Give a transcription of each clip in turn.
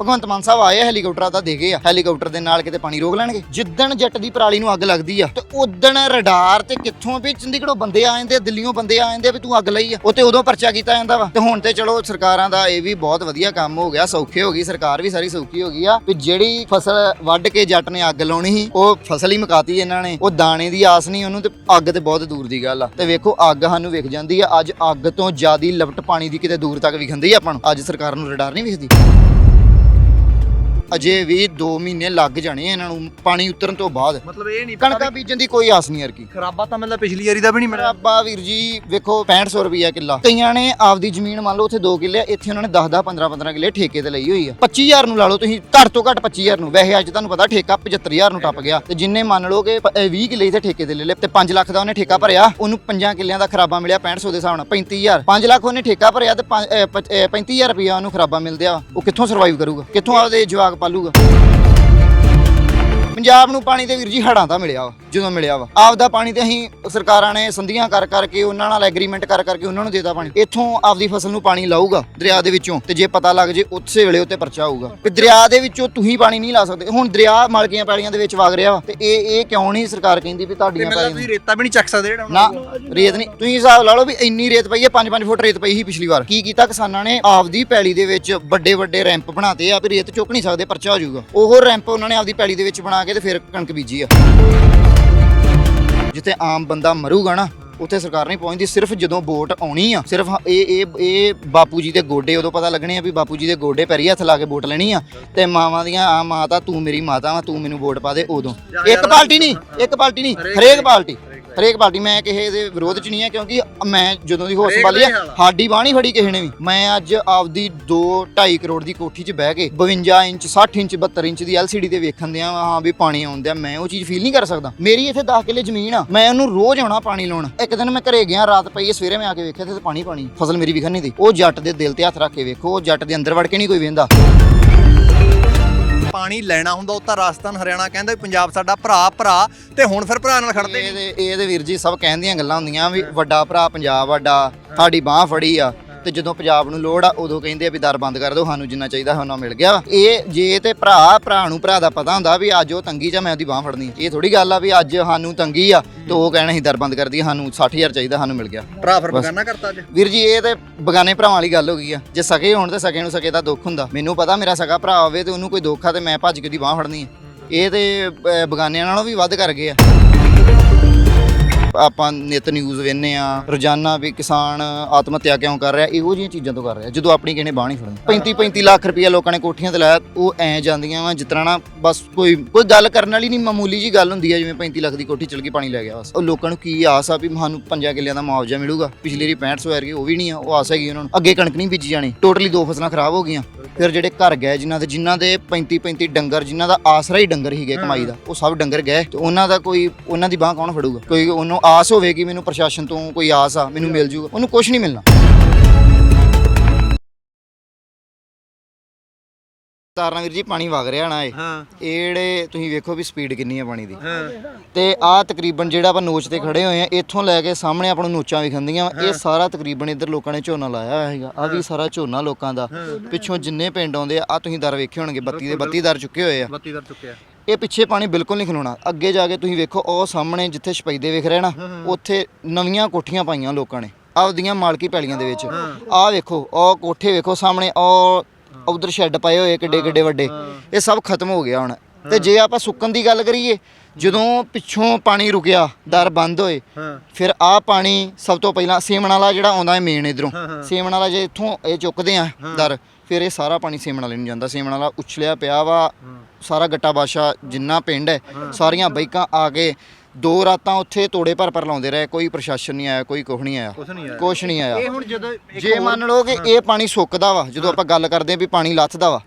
ਭਗਵੰਤ ਮਾਨ ਸਾਹਿਬ ਆਏ ਆ, ਹੈਲੀਕਾਪਟਰਾਂ ਤਾਂ ਦੇ ਗਏ ਆ। ਹੈਲੀਕਾਪਟਰ ਦੇ ਨਾਲ ਕਿਤੇ ਪਾਣੀ ਰੋਕ ਲੈਣਗੇ? ਜਿੱਦਣ ਜੱਟ ਦੀ ਪਰਾਲੀ ਨੂੰ ਅੱਗ ਲੱਗਦੀ ਆ ਤੇ ਉਦਣ ਰਡਾਰ ਤੇ ਕਿੱਥੋਂ ਵੀ ਚੰਡੀਗੜ੍ਹੋਂ ਬੰਦੇ ਆ ਜਾਂਦੇ ਆ ਦਿੱਲੀੋਂ ਬੰਦੇ ਆ ਜਾਂਦੇ ਆ ਵੀ ਤੂੰ ਅੱਗ ਲਈ ਆ। ਉਹ ਤੇ ਉਦੋਂ ਪਰਚਾ ਕੀਤਾ ਜਾਂਦਾ ਵਾ। ਤੇ ਹੁਣ ਤੇ ਚਲੋ ਸਰਕਾਰਾਂ ਦਾ ਇਹ ਵੀ ਬਹੁਤ ਵਧੀਆ ਕੰਮ ਹੋ ਗਿਆ ਸੌਖੇ ਹੋ ਗਈ ਸਰਕਾਰ ਵੀ ਸਾਰੀ ਸੌਖੀ ਹੋ ਗਈ ਆ ਵੀ ਜਿਹੜੀ ਫਸਲ ਵੱਢ ਕੇ ਜੱਟ ਨੇ ਅੱਗ ਲਾਉਣੀ ਸੀ ਉਹ ਫਸਲ ਹੀ ਮੁਕਾਤੀ ਇਹਨਾਂ ਨੇ। ਉਹ ਦਾਣੇ ਦੀ ਆਸ ਨਹੀਂ ਉਹਨੂੰ ਤੇ ਅੱਗ ਤੇ ਬਹੁਤ ਦੂਰ ਦੀ ਗੱਲ ਆ। ਤੇ ਵੇਖੋ ਅੱਗ ਸਾਨੂੰ ਵਿਖ ਜਾਂਦੀ ਆ। ਅੱਜ ਅੱਗ ਤੋਂ ਜ਼ਿਆਦੀ ਲਪਟ ਪਾਣੀ ਦੀ ਕਿਤੇ ਦੂਰ ਤੱਕ ਵਿਖੰਦੀ ਆ ਆਪਾਂ ਨੂੰ। ਅੱਜ ਸਰਕਾਰ ਨੂੰ ਰਡਾਰ ਨਹੀਂ ਵਿਖਦੀ। ਅਜੇ ਵੀ 2 ਮਹੀਨੇ ਲੱਗ ਜਾਣੇ ਆ ਇਹਨਾਂ ਨੂੰ ਪਾਣੀ ਉਤਰਨ ਤੋਂ ਬਾਅਦ। ਮਤਲਬ ਇਹ ਨਹੀਂ ਕਣਕਾਂ ਬੀਜਣ ਦੀ ਕੋਈ ਆਸ ਨਹੀਂ ਯਾਰ ਕੀ। ਖਰਾਬਾ ਤਾਂ ਮਤਲਬ ਪਿਛਲੀ ਵਾਰੀ ਦਾ ਵੀ ਨਹੀਂ ਮਿਲਿਆ। ਮਰਾਬਾ ਵੀਰ ਜੀ ਵੇਖੋ 6500 ਰੁਪਿਆ ਕਿੱਲਾ। ਕਈਆਂ ਨੇ ਆਪਦੀ ਜ਼ਮੀਨ ਮੰਨ ਲਓ ਉੱਥੇ 2 ਕਿੱਲੇ ਇੱਥੇ ਉਹਨਾਂ ਨੇ 10 10 15 15 ਕਿੱਲੇ ਠੇਕੇ ਤੇ ਲਈ ਹੋਈ ਆ। 25000 ਨੂੰ ਲਾ ਲਓ ਤੁਸੀਂ ਘੱਟ ਤੋਂ ਘੱਟ 25000 ਨੂੰ। ਵੈਸੇ ਅੱਜ ਤੁਹਾਨੂੰ ਪਤਾ ਠੇਕਾ 75000 ਨੂੰ ਟੱਪ ਗਿਆ। ਤੇ ਜਿੰਨੇ ਮੰਨ ਲਓ ਕਿ ਪ- ਇਹ 20 ਕਿੱਲੇ ਇੱਥੇ ਠੇਕੇ ਤੇ ਲੈ ਲਏ ਤੇ 5 ਲੱਖ ਦਾ ਉਹਨੇ ਠੇਕਾ ਭਰਿਆ ਉਹਨੂੰ 5 ਕਿੱਲਿਆਂ ਦਾ ਖਰਾਬਾ ਮਿਲਿਆ 6500 ਦੇ ਹਿਸਾਬ ਨਾਲ 35000 5 ਲੱਖ ਉਹਨੇ ਠੇਕਾ ਭਰਿਆ ਤੇ 35000 ਰੁਪਿਆ ਉਹਨੂੰ ਖਰਾਬਾ ਮਿਲਦਿਆ ਉਹ ਕਿੱਥੋਂ ਸਰਵਾਈਵ ਕਰੂਗਾ? ਕਿੱਥੋਂ ਆਪਦੇ ਜਵਾਕ ਪਾਲੂਗਾ। ਪੰਜਾਬ ਨੂੰ ਪਾਣੀ ਤੇ ਵੀਰ ਜੀ ਹੜਾਂ ਦਾ ਮਿਲਿਆ ਵਾ ਜਦੋਂ ਮਿਲਿਆ ਵਾ। ਆਪਦਾ ਪਾਣੀ ਤੇ ਅਸੀਂ ਸਰਕਾਰਾਂ ਨੇ ਸੰਧੀਆਂ ਕਰ ਕਰਕੇ ਉਹਨਾਂ ਨਾਲ ਐਗਰੀਮੈਂਟ ਕਰ ਕਰਕੇ ਉਹਨਾਂ ਨੂੰ ਦੇਤਾ ਪਾਣੀ। ਇੱਥੋਂ ਆਪਦੀ ਫਸਲ ਨੂੰ ਪਾਣੀ ਲਾਊਗਾ ਦਰਿਆ ਦੇ ਵਿੱਚੋਂ ਤੇ ਜੇ ਪਤਾ ਲੱਗ ਜੇ ਉਸੇ ਵੇਲੇ ਉੱਤੇ ਪਰਚਾ ਹੋਊਗਾ ਕਿ ਦਰਿਆ ਦੇ ਵਿੱਚੋਂ ਤੁਸੀਂ ਪਾਣੀ ਨਹੀਂ ਲਾ ਸਕਦੇ। ਹੁਣ ਦਰਿਆ ਮਲਕੀਆਂ ਪੈਲੀਆਂ ਦੇ ਵਿੱਚ ਵਗ ਰਿਹਾ ਵਾ ਤੇ ਇਹ ਇਹ ਕਿਉਂ ਨਹੀਂ ਸਰਕਾਰ ਕਹਿੰਦੀ ਵੀ ਤੇ ਤੁਹਾਡੀਆਂ ਪੈਲੀਆਂ ਤੁਸੀਂ ਰੇਤਾ ਵੀ ਨਹੀਂ ਚੱਕ ਸਕਦੇ ਜਿਹੜਾ ਨਾ ਰੇਤ ਨਹੀਂ। ਤੁਸੀਂ ਹਿਸਾਬ ਲਾ ਲਓ ਵੀ ਇੰਨੀ ਰੇਤ ਪਈ ਹੈ 5-5 ਫੁੱਟ ਰੇਤ ਪਈ ਸੀ ਪਿਛਲੀ ਵਾਰ। ਕੀ ਕੀਤਾ ਕਿਸਾਨਾਂ ਨੇ? ਆਪਦੀ ਪੈਲੀ ਦੇ ਵਿੱਚ ਵੱਡੇ ਵੱਡੇ ਰੈਂਪ ਬਣਾਤੇ ਆ ਵੀ ਰੇਤ ਚੁੱਕ ਨਹੀਂ ਸਕਦੇ ਪਰਚਾ ਹੋ ਜਾਊਗਾ। ਉਹ ਰੈਂਪ ਉਹਨਾਂ ਨੇ ਆਪਦੀ ਪੈਲੀ ਦੇ ਵਿੱਚ ਬਣਾ ਕੇ ਤੇ ਫਿਰ ਕਣਕ ਬੀਜੀ ਆ। ਜਿੱਥੇ ਆਮ ਬੰਦਾ ਮਰੂਗਾ ਨਾ ਉੱਥੇ ਸਰਕਾਰ ਨਹੀਂ ਪਹੁੰਚਦੀ ਸਿਰਫ ਜਦੋਂ ਵੋਟ ਆਉਣੀ ਆ ਸਿਰਫ ਇਹ ਇਹ ਇਹ ਬਾਪੂ ਜੀ ਦੇ ਗੋਡੇ ਉਦੋਂ ਪਤਾ ਲੱਗਣੇ ਆ ਵੀ ਬਾਪੂ ਜੀ ਦੇ ਗੋਡੇ ਪੈਰੀ ਹੱਥ ਲਾ ਕੇ ਵੋਟ ਲੈਣੀ ਆ ਤੇ ਮਾਵਾਂ ਦੀਆਂ ਆ ਮਾਤਾ ਤੂੰ ਮੇਰੀ ਮਾਤਾ ਵਾ ਤੂੰ ਮੈਨੂੰ ਵੋਟ ਪਾ ਦੇ ਉਦੋਂ। ਇੱਕ ਪਾਰਟੀ ਨਹੀਂ ਇੱਕ ਪਾਰਟੀ ਨਹੀਂ ਹਰੇਕ ਪਾਰਟੀ ਹਰੇਕ ਪਾਰਟੀ ਮੈਂ ਕਿਸੇ ਦੇ ਵਿਰੋਧ ਚ ਨਹੀਂ ਆ ਕਿਉਂਕਿ ਮੈਂ ਜਦੋਂ ਦੀ ਹੋਸ਼ ਸੰਭਾਲੀ ਆ। ਸਾਡੀ ਬਾਹ ਨਹੀਂ ਫੜੀ ਕਿਸੇ ਨੇ ਵੀ। ਮੈਂ ਅੱਜ ਆਪਦੀ 2 2.5 ਕਰੋੜ ਦੀ ਕੋਠੀ 'ਚ ਬਹਿ ਕੇ 52 ਇੰਚ 60 ਇੰਚ 72 ਇੰਚ ਦੀ LCD ਤੇ ਵੇਖਣ ਦਿਆਂ ਵਾਂ, ਹਾਂ ਵੀ ਪਾਣੀ ਆਉਂਦਿਆ ਮੈਂ ਉਹ ਚੀਜ਼ ਫੀਲ ਨਹੀਂ ਕਰ ਸਕਦਾ। ਮੇਰੀ ਇੱਥੇ 10 ਕਿੱਲੇ ਜ਼ਮੀਨ ਆ ਮੈਂ ਉਹਨੂੰ ਰੋਜ਼ ਆਉਣਾ ਪਾਣੀ ਲਾਉਣ। ਇੱਕ ਦਿਨ ਮੈਂ ਘਰੇ ਗਿਆ ਰਾਤ ਪਈ ਸਵੇਰੇ ਮੈਂ ਆ ਕੇ ਵੇਖਿਆ ਤੇ ਪਾਣੀ ਪਾਣੀ ਫਸਲ ਮੇਰੀ ਵਿਖਣ ਨਹੀਂ ਦੀ। ਉਹ ਜੱਟ ਦੇ ਦਿਲ ਤੇ ਹੱਥ ਰੱਖ ਕੇ ਵੇਖੋ ਉਹ ਜੱਟ ਦੇ ਅੰਦਰ ਵੜ ਕੇ ਨਹੀਂ ਕੋਈ ਵੇਂਦਾ ਪਾਣੀ ਲੈਣਾ ਹੁੰਦਾ ਉਹ ਤਾਂ ਰਾਜਸਥਾਨ ਹਰਿਆਣਾ ਕਹਿੰਦਾ ਵੀ ਪੰਜਾਬ ਸਾਡਾ ਭਰਾ ਭਰਾ ਤੇ ਹੁਣ ਫਿਰ ਭਰਾ ਨਾਲ ਖੜਦੇ ਇਹ ਤੇ ਇਹ ਤੇ ਵੀਰ ਜੀ ਸਭ ਕਹਿੰਦੀਆਂ ਗੱਲਾਂ ਹੁੰਦੀਆਂ ਵੀ ਵੱਡਾ ਭਰਾ ਪੰਜਾਬ ਵੱਡਾ ਸਾਡੀ ਬਾਹ ਫੜੀ ਆ। ਤੇ ਜਦੋਂ ਪੰਜਾਬ ਨੂੰ ਲੋੜ ਆ ਉਦੋਂ ਕਹਿੰਦੇ ਆ ਵੀ ਦਰ ਬੰਦ ਕਰ ਦਿਓ ਸਾਨੂੰ ਜਿੰਨਾ ਚਾਹੀਦਾ ਸਾਨੂੰ ਮਿਲ ਗਿਆ। ਇਹ ਜੇ ਤੇ ਭਰਾ ਭਰਾ ਨੂੰ ਭਰਾ ਦਾ ਪਤਾ ਹੁੰਦਾ ਵੀ ਅੱਜ ਉਹ ਤੰਗੀ ਜਾਂ ਮੈਂ ਉਹਦੀ ਬਾਹ ਫੜਨੀ। ਇਹ ਥੋੜੀ ਗੱਲ ਆ ਵੀ ਅੱਜ ਸਾਨੂੰ ਤੰਗੀ ਆ ਤੇ ਉਹ ਕਹਿਣਾ ਸੀ ਦਰ ਬੰਦ ਕਰ ਦਈਏ ਸਾਨੂੰ 60000 ਚਾਹੀਦਾ ਸਾਨੂੰ ਮਿਲ ਗਿਆ। ਭਰਾ ਫਿਰ ਬਗਾਨਾ ਕਰਤਾ ਅੱਜ? ਵੀਰ ਜੀ ਇਹ ਤੇ ਬਗਾਨੇ ਭਰਾਵਾਂ ਵਾਲੀ ਗੱਲ ਹੋ ਗਈ ਆ। ਜੇ ਸਕੇ ਹੋਣ ਤੇ ਸਕੇ ਨੂੰ ਸਕੇ ਦਾ ਦੁੱਖ ਹੁੰਦਾ। ਮੈਨੂੰ ਪਤਾ ਮੇਰਾ ਸਗਾ ਭਰਾ ਹੋਵੇ ਤੇ ਉਹਨੂੰ ਕੋਈ ਦੁੱਖ ਆ ਤੇ ਮੈਂ ਭੱਜ ਕੇ ਉਹਦੀ ਬਾਹ ਫੜਨੀ ਆ। ਇਹ ਤੇ ਅਹ, ਬਗਾਨਿਆਂ ਨਾਲੋਂ ਵੀ ਵੱਧ ਕਰ ਗਏ ਆ। ਆਪਾਂ ਨਿਤ ਨਿਊਜ਼ ਵੇਖਨੇ ਆ ਰੋਜ਼ਾਨਾ ਵੀ ਕਿਸਾਨ ਆਤਮ ਹੱਤਿਆ ਕਿਉਂ ਕਰ ਰਿਹਾ, ਇਹੋ ਜਿਹੀਆਂ ਚੀਜ਼ਾਂ ਤੋਂ ਕਰ ਰਿਹਾ, ਜਦੋਂ ਆਪਣੀ ਕਿਹਨੇ ਬਾਹ ਨਹੀਂ ਫੜਨੀ। 35 35 ਲੱਖ ਰੁਪਇਆ ਲੋਕਾਂ ਨੇ ਕੋਠੀਆਂ ਤੇ ਲਾਇਆ, ਉਹ ਐ ਜਾਂਦੀਆਂ ਵਾ ਜਿਤਨਾ ਨਾ ਬਸ ਕੋਈ ਕੋਈ ਗੱਲ ਕਰਨ ਵਾਲੀ ਨਹੀਂ, ਮਾਮੂਲੀ ਜੀ ਗੱਲ ਹੁੰਦੀ ਆ, ਜਿਵੇਂ 35 ਲੱਖ ਦੀ ਕੋਠੀ ਚਲ ਕੇ ਪਾਣੀ ਲੈ ਗਿਆ, ਬਸ। ਉਹ ਲੋਕਾਂ ਨੂੰ ਕੀ ਆਸ ਆ ਵੀ ਸਾਨੂੰ ਪੰਜਾਂ ਕਿੱਲਿਆਂ ਦਾ ਮੁਆਵਜ਼ਾ ਮਿਲੂਗਾ? ਪਿਛਲੀ ਰੀ 6500 ਐਰ ਉਹ ਵੀ ਨਹੀਂ ਆ, ਉਹ ਆਸ ਹੈਗੀ ਉਹਨਾਂ ਨੂੰ। ਅੱਗੇ ਕਣਕ ਨਹੀਂ ਬੀਜੀ ਜਾਣੀ, ਟੋਟਲੀ ਦੋ ਫਸਲਾਂ ਖਰਾਬ ਹੋ ਗਈਆਂ। ਫਿਰ ਜਿਹੜੇ ਘਰ ਗਏ, ਜਿਨ੍ਹਾਂ ਦੇ ਜਿਨ੍ਹਾਂ ਦੇ 35 35 ਡੰਗਰ, ਜਿਨ੍ਹਾਂ ਦਾ ਆਸਰਾ ਹੀ ਡੰਗਰ ਹੀਗੇ ਕਮਾਈ ਦਾ, ਉਹ ਸਭ ਡੰਗਰ ਗਏ, ਤੇ ਉਹਨਾਂ ਦਾ ਕੋਈ, ਉਹਨਾਂ ਦੀ ਬਾਹ ਕੌਣ ਫੜੂਗਾ? ਕੋਈ ਉਹਨੂੰ ਆਸ ਹੋਵੇ ਕਿ ਮੈਨੂੰ ਪ੍ਰਸ਼ਾਸਨ ਤੋਂ ਕੋਈ ਆਸ ਆ ਮੈਨੂੰ ਮਿਲ ਜੂਗਾ ਉਹਨੂੰ ਕੁਝ ਨਹੀਂ ਮਿਲਣਾ। ਤਾਰਨਾ ਵੀਰ ਜੀ ਪਾਣੀ ਵਗ ਰਿਹਾ ਨਾ ਇਹ। ਹਾਂ। ਇਹ ਜਿਹੜੇ ਤੁਸੀਂ ਵੇਖੋ ਵੀ ਸਪੀਡ ਕਿੰਨੀ ਹੈ ਪਾਣੀ ਦੀ। ਹਾਂ। ਤੇ ਆਹ ਤਕਰੀਬਨ ਜਿਹੜਾ ਆਪਾਂ ਨੋਚ ਤੇ ਖੜੇ ਹੋਏ ਆ ਇੱਥੋਂ ਲੈ ਕੇ ਸਾਹਮਣੇ ਆਪਾਂ ਨੂੰ ਨੋਚਾਂ ਵਿਖੰਦੀਆਂ ਵਾਂ। ਇਹ ਸਾਰਾ ਤਕਰੀਬਨ ਇੱਧਰ ਲੋਕਾਂ ਨੇ ਝੋਨਾ ਲਾਇਆ ਹੋਇਆ ਹੈਗਾ ਆ ਵੀ ਸਾਰਾ ਝੋਨਾ ਲੋਕਾਂ ਦਾ। ਪਿੱਛੋਂ ਜਿੰਨੇ ਪਿੰਡ ਆਉਂਦੇ ਆ ਆ ਤੁਸੀਂ ਦਰ ਵੇਖੇ ਹੋਣਗੇ 32 ਦੇ 32 ਦਰ ਚੁੱਕੇ ਹੋਏ ਆ। ਬੱਤੀ ਦਰ ਚੁੱਕਿਆ ਇਹ ਪਿੱਛੇ ਪਾਣੀ ਬਿਲਕੁਲ ਨਹੀਂ ਖਲੋਣਾ। ਅੱਗੇ ਜਾ ਕੇ ਤੁਸੀਂ ਵੇਖੋ ਉਹ ਸਾਹਮਣੇ ਜਿੱਥੇ ਛਪਈਦੇ ਵਿਖ ਰਹੇ ਨਾ ਉੱਥੇ ਨਵੀਆਂ ਕੋਠੀਆਂ ਪਾਈਆਂ ਲੋਕਾਂ ਨੇ ਆਪਦੀਆਂ ਮਾਲਕੀ ਪੈਲੀਆਂ ਦੇ ਵਿੱਚ। ਆਹ ਵੇਖੋ ਉਹ ਕੋਠੇ ਵੇਖੋ ਸਾਹਮਣੇ ਉਹ ਉਧਰ ਸ਼ੈੱਡ ਪਏ ਹੋਏ ਕਿੱਡੇ ਕਿੱਡੇ ਵੱਡੇ। ਇਹ ਸਭ ਖਤਮ ਹੋ ਗਿਆ ਹੁਣ। ਤੇ ਜੇ ਆਪਾਂ ਸੁੱਕਣ ਦੀ ਗੱਲ ਕਰੀਏ ਜਦੋਂ ਪਿੱਛੋਂ ਪਾਣੀ ਰੁਕਿਆ ਦਰ ਬੰਦ ਹੋਏ ਫਿਰ ਆਹ ਪਾਣੀ ਸਭ ਤੋਂ ਪਹਿਲਾਂ ਸੇਮਣ ਵਾਲਾ ਜਿਹੜਾ ਆਉਂਦਾ ਹੈ ਮੇਨ ਇਧਰੋਂ ਸੇਮਣ ਵਾਲਾ ਜੇ ਇੱਥੋਂ ਇਹ ਚੁੱਕਦੇ ਆ ਦਰ ਫਿਰ ਇਹ ਸਾਰਾ ਪਾਣੀ ਸੇਮਣ ਵਾਲੇ ਨੂੰ ਜਾਂਦਾ। ਸੇਮਣ ਵਾਲਾ ਉਛਲਿਆ ਪਿਆ ਵਾ। ਸਾਰਾ ਗੱਟਾ ਬਾਸ਼ਾ ਜਿੰਨਾ ਪਿੰਡ ਹੈ ਸਾਰੀਆਂ ਬਾਈਕਾਂ ਆ ਕੇ ਦੋ ਰਾਤਾਂ ਉੱਥੇ ਤੋੜੇ ਭਰ ਭਰ ਲਾਉਂਦੇ ਰਹੇ। ਕੋਈ ਪ੍ਰਸ਼ਾਸਨ ਨਹੀਂ ਆਇਆ ਕੋਈ ਕੁਛ ਨਹੀਂ ਆਇਆ। ਕੁਛ ਨਹੀਂ ਆਇਆ। ਇਹ ਹੁਣ ਜਦੋਂ ਜੇ ਮੰਨ ਲਓ ਕਿ ਇਹ ਪਾਣੀ ਸੁੱਕਦਾ ਵਾ ਜਦੋਂ ਆਪਾਂ ਗੱਲ ਕਰਦੇ ਆ ਵੀ ਪਾਣੀ ਲੱਥਦਾ ਵਾ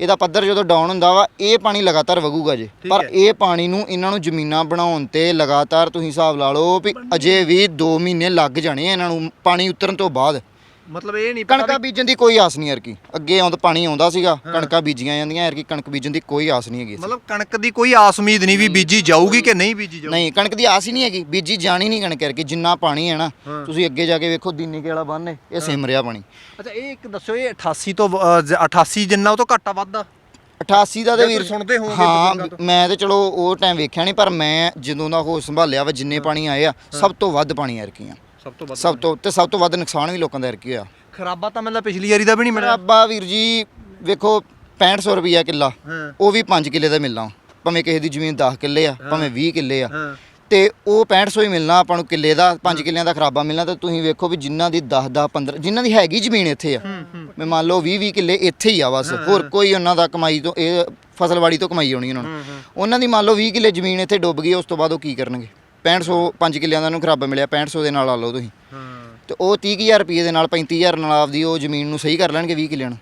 ਇਹਦਾ ਪੱਧਰ ਜਦੋਂ ਡਾਊਨ ਹੁੰਦਾ ਵਾ ਇਹ ਪਾਣੀ ਲਗਾਤਾਰ ਵਗੂਗਾ ਜੇ। ਪਰ। ਇਹ ਪਾਣੀ ਨੂੰ ਇਹਨਾਂ ਨੂੰ ਜ਼ਮੀਨਾਂ ਬਣਾਉਣ ਤੇ ਲਗਾਤਾਰ ਤੁਸੀਂ ਹਿਸਾਬ ਲਾ ਲਓ ਵੀ ਅਜੇ ਵੀ 2 ਮਹੀਨੇ ਲੱਗ ਜਾਣੇ ਇਹਨਾਂ ਨੂੰ ਪਾਣੀ ਉਤਰਨ ਤੋਂ ਬਾਅਦ। ਮਤਲਬ ਇਹ ਨਹੀਂ ਪਤਾ ਕਣਕਾਂ ਬੀਜਣ ਦੀ ਕੋਈ ਆਸ ਨਹੀਂ ਯਾਰ ਕੀ। ਅੱਗੇ ਆਉਂਦਾ ਪਾਣੀ ਆਉਂਦਾ ਸੀਗਾ ਕਣਕਾਂ ਬੀਜੀਆਂ ਜਾਂਦੀਆਂ ਯਾਰ ਕੀ ਕਣਕ ਬੀਜਣ ਦੀ ਕੋਈ ਆਸ ਨਹੀਂ ਹੈਗੀ ਮਤਲਬ ਕਣਕ ਦੀ ਕੋਈ ਆਸ ਉਮੀਦ ਨਹੀਂ ਵੀ ਬੀਜੀ ਜਾਊਗੀ ਕਿ ਨਹੀਂ ਬੀਜੀ ਜਾਊਗੀ? ਨਹੀਂ ਕਣਕ ਦੀ ਆਸ ਹੀ ਨਹੀਂ ਹੈਗੀ। ਬੀਜੀ ਜਾਣੀ ਨਹੀਂ ਕਣਕ ਯਾਰ ਕੀ ਜਿੰਨਾ ਪਾਣੀ ਹੈ ਨਾ। ਤੁਸੀਂ ਅੱਗੇ ਜਾ ਕੇ ਵੇਖੋ ਦੀਨੀ ਕੇ ਵਾਲਾ ਬੰਨ ਹੈ ਇਹ ਸਿਮ ਰਿਹਾ ਪਾਣੀ। ਅੱਛਾ ਇਹ ਇੱਕ ਦੱਸੋ ਇਹ 88 ਤੋਂ ਵ- ਅ, ਜ- 88 ਜਿੰਨਾ ਉਹ ਤੋਂ ਘੱਟ ਆ ਵੱਧਦਾ 88 ਦਾ ਤੇ ਵੀਰ ਸੁਣਦੇ ਹੋਵੋਗੇ ਹਾਂ। ਮੈਂ ਤੇ ਚਲੋ ਉਹ ਟਾਈਮ ਵੇਖਿਆ ਨਹੀਂ ਪਰ ਮੈਂ ਜਦੋਂ ਦਾ ਉਹ ਸੰਭਾਲਿਆ ਵਾ ਜਿੰਨੇ ਪਾਣੀ ਆਏ ਆ ਸਭ ਤੋਂ ਵੱਧ ਪਾਣੀ ਐਰਕੀਆਂ ਸਭ ਤੋਂ ਵੱਧ ਸਭ ਤੋਂ ਤੇ ਸਭ ਤੋਂ ਵੱਧ ਨੁਕਸਾਨ ਵੀ ਲੋਕਾਂ ਦਾ ਐਰਕੀ ਹੋਇਆ ਖਰਾਬਾ ਤਾਂ ਮਤਲਬ ਪਿਛਲੀ ਵਾਰੀ ਦਾ ਵੀ ਨਹੀਂ ਮਿਲਿਆ। ਖਰਾਬਾ ਵੀਰ ਜੀ ਵੇਖੋ 6500 ਰੁਪਿਆ ਕਿੱਲਾ। ਉਹ ਵੀ 5 ਕਿੱਲੇ ਦਾ ਮਿਲਣਾ। ਭਾਵੇਂ ਕਿਸੇ ਦੀ ਜ਼ਮੀਨ 10 ਕਿੱਲੇ ਆ ਭਾਵੇਂ 20 ਕਿੱਲੇ ਆ। ਤੇ ਉਹ 6500 ਹੀ ਮਿਲਣਾ ਆਪਾਂ ਨੂੰ ਕਿੱਲੇ ਦਾ 5 ਕਿੱਲਿਆਂ ਦਾ ਖਰਾਬਾ ਮਿਲਣਾ ਤੇ ਤੁਸੀਂ ਵੇਖੋ ਵੀ ਜਿਨ੍ਹਾਂ ਦੀ 10 10 15 ਜਿਨ੍ਹਾਂ ਦੀ ਹੈਗੀ ਜ਼ਮੀਨ ਇੱਥੇ ਆ। ਮੈਂ ਮੰਨ ਲਓ 20 20 ਕਿੱਲੇ ਇੱਥੇ ਹੀ ਆ ਬਸ। ਹੋਰ ਕੋਈ ਉਹਨਾਂ ਦਾ ਕਮਾਈ ਤੋਂ ਇਹ ਫਸਲਵਾੜੀ ਤੋਂ ਕਮਾਈ ਆਉਣੀ ਉਹਨਾਂ ਨੂੰ। ਉਹਨਾਂ ਦੀ ਮੰਨ ਲਓ 20 ਕਿੱਲੇ ਜ਼ਮੀਨ ਇੱਥੇ ਡੁੱਬ ਗਈ ਉਸ ਤੋਂ ਬਾਅਦ ਉਹ ਕੀ ਕਰਨਗੇ? 6500 5 ਕਿੱਲਿਆਂ ਦਾ ਨੂੰ ਖਰਾਬਾ ਮਿਲਿਆ 6500 ਦੇ ਨਾਲ ਲਾ ਲਓ ਤੁਸੀਂ। ਹਾਂ। ਤੇ ਉਹ 30000 ਰੁਪਏ ਦੇ ਨਾਲ 35000 ਨਾਲ ਆਪਦੀ ਉਹ ਜ਼ਮੀਨ ਨੂੰ ਸਹੀ ਕਰ ਲੈਣਗੇ 20 ਕਿੱਲਿਆਂ ਨੂੰ।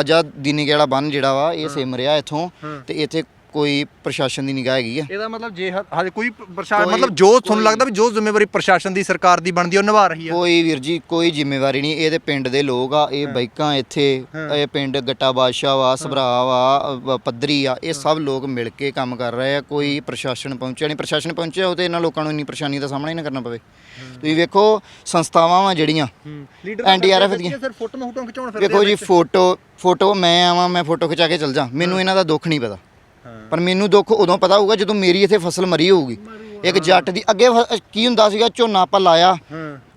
ਅੱਜ ਆ ਦੀਨੇ ਵਾਲਾ ਬੰਨ ਜਿਹੜਾ ਵਾ ਇਹ ਸਿਮ ਰਿਹਾ ਇੱਥੋਂ ਤੇ ਇੱਥੇ ਕੋਈ ਪ੍ਰਸ਼ਾਸਨ ਦੀ ਨਿਗਾਹ ਹੈਗੀ ਆ? ਇਹਦਾ ਮਤਲਬ ਜੇ ਹ- ਹਜੇ ਕੋਈ ਪ੍ਰਸ਼ਾਸਨ ਕੋਈ- ਮਤਲਬ ਜੋ ਤੁਹਾਨੂੰ ਲੱਗਦਾ ਵੀ ਜੋ ਜ਼ਿੰਮੇਵਾਰੀ ਪ੍ਰਸ਼ਾਸਨ ਦੀ ਸਰਕਾਰ ਦੀ ਬਣਦੀ ਹੈ ਉਹ ਨਿਭਾ ਰਹੀ ਹੈ ਕੋਈ ਵੀਰ ਜੀ ਕੋਈ ਜ਼ਿੰਮੇਵਾਰੀ ਨਹੀਂ। ਇਹਦੇ ਪਿੰਡ ਦੇ ਲੋਕ ਆ ਇਹ ਬਾਈਕਾਂ ਇੱਥੇ ਇਹ ਪਿੰਡ ਗੱਟਾ ਬਾਦਸ਼ਾਹ ਵਾ ਸਭਰਾ ਵਾ ਅ, ਪੱਧਰੀ ਆ ਇਹ ਸਭ ਲੋਕ ਮਿਲ ਕੇ ਕੰਮ ਕਰ ਰਹੇ ਆ। ਕੋਈ ਪ੍ਰਸ਼ਾਸਨ ਪਹੁੰਚਿਆ ਨਹੀਂ। ਪ੍ਰਸ਼ਾਸਨ ਪਹੁੰਚਿਆ ਉਹ ਤੇ ਇਹਨਾਂ ਲੋਕਾਂ ਨੂੰ ਇੰਨੀ ਪਰੇਸ਼ਾਨੀ ਦਾ ਸਾਹਮਣਾ ਹੀ ਨਾ ਕਰਨਾ ਪਵੇ। ਤੁਸੀਂ ਵੇਖੋ ਸੰਸਥਾਵਾਂ ਵਾ ਜਿਹੜੀਆਂ। ਲੀਡਰ NDRF ਦੀਆਂ। ਸਿਰ ਫੋਟੋ ਫੋਟੋ ਖਿਚਾਉਣ ਫਿਰਦੇ ਵੇਖੋ ਜੀ ਫੋਟੋ ਫੋਟੋ ਮੈਂ ਆਵਾਂ ਮੈਂ ਫੋਟੋ ਖਿਚਾ ਕੇ ਚਲ ਜਾ। ਮੈਨੂੰ ਇਹਨਾਂ ਦਾ ਦੁੱਖ ਨਹੀਂ ਪਤਾ। ਪਰ ਮੈਨੂੰ ਦੁੱਖ ਉਦੋਂ ਪਤਾ ਹੋਊਗਾ ਜਦੋਂ ਮੇਰੀ ਇੱਥੇ ਫਸਲ ਮਰੀ ਹੋਊਗੀ। ਇੱਕ ਜੱਟ ਦੀ ਅੱਗੇ ਕੀ ਹੁੰਦਾ ਸੀਗਾ ਝੋਨਾ ਆਪਾਂ ਲਾਇਆ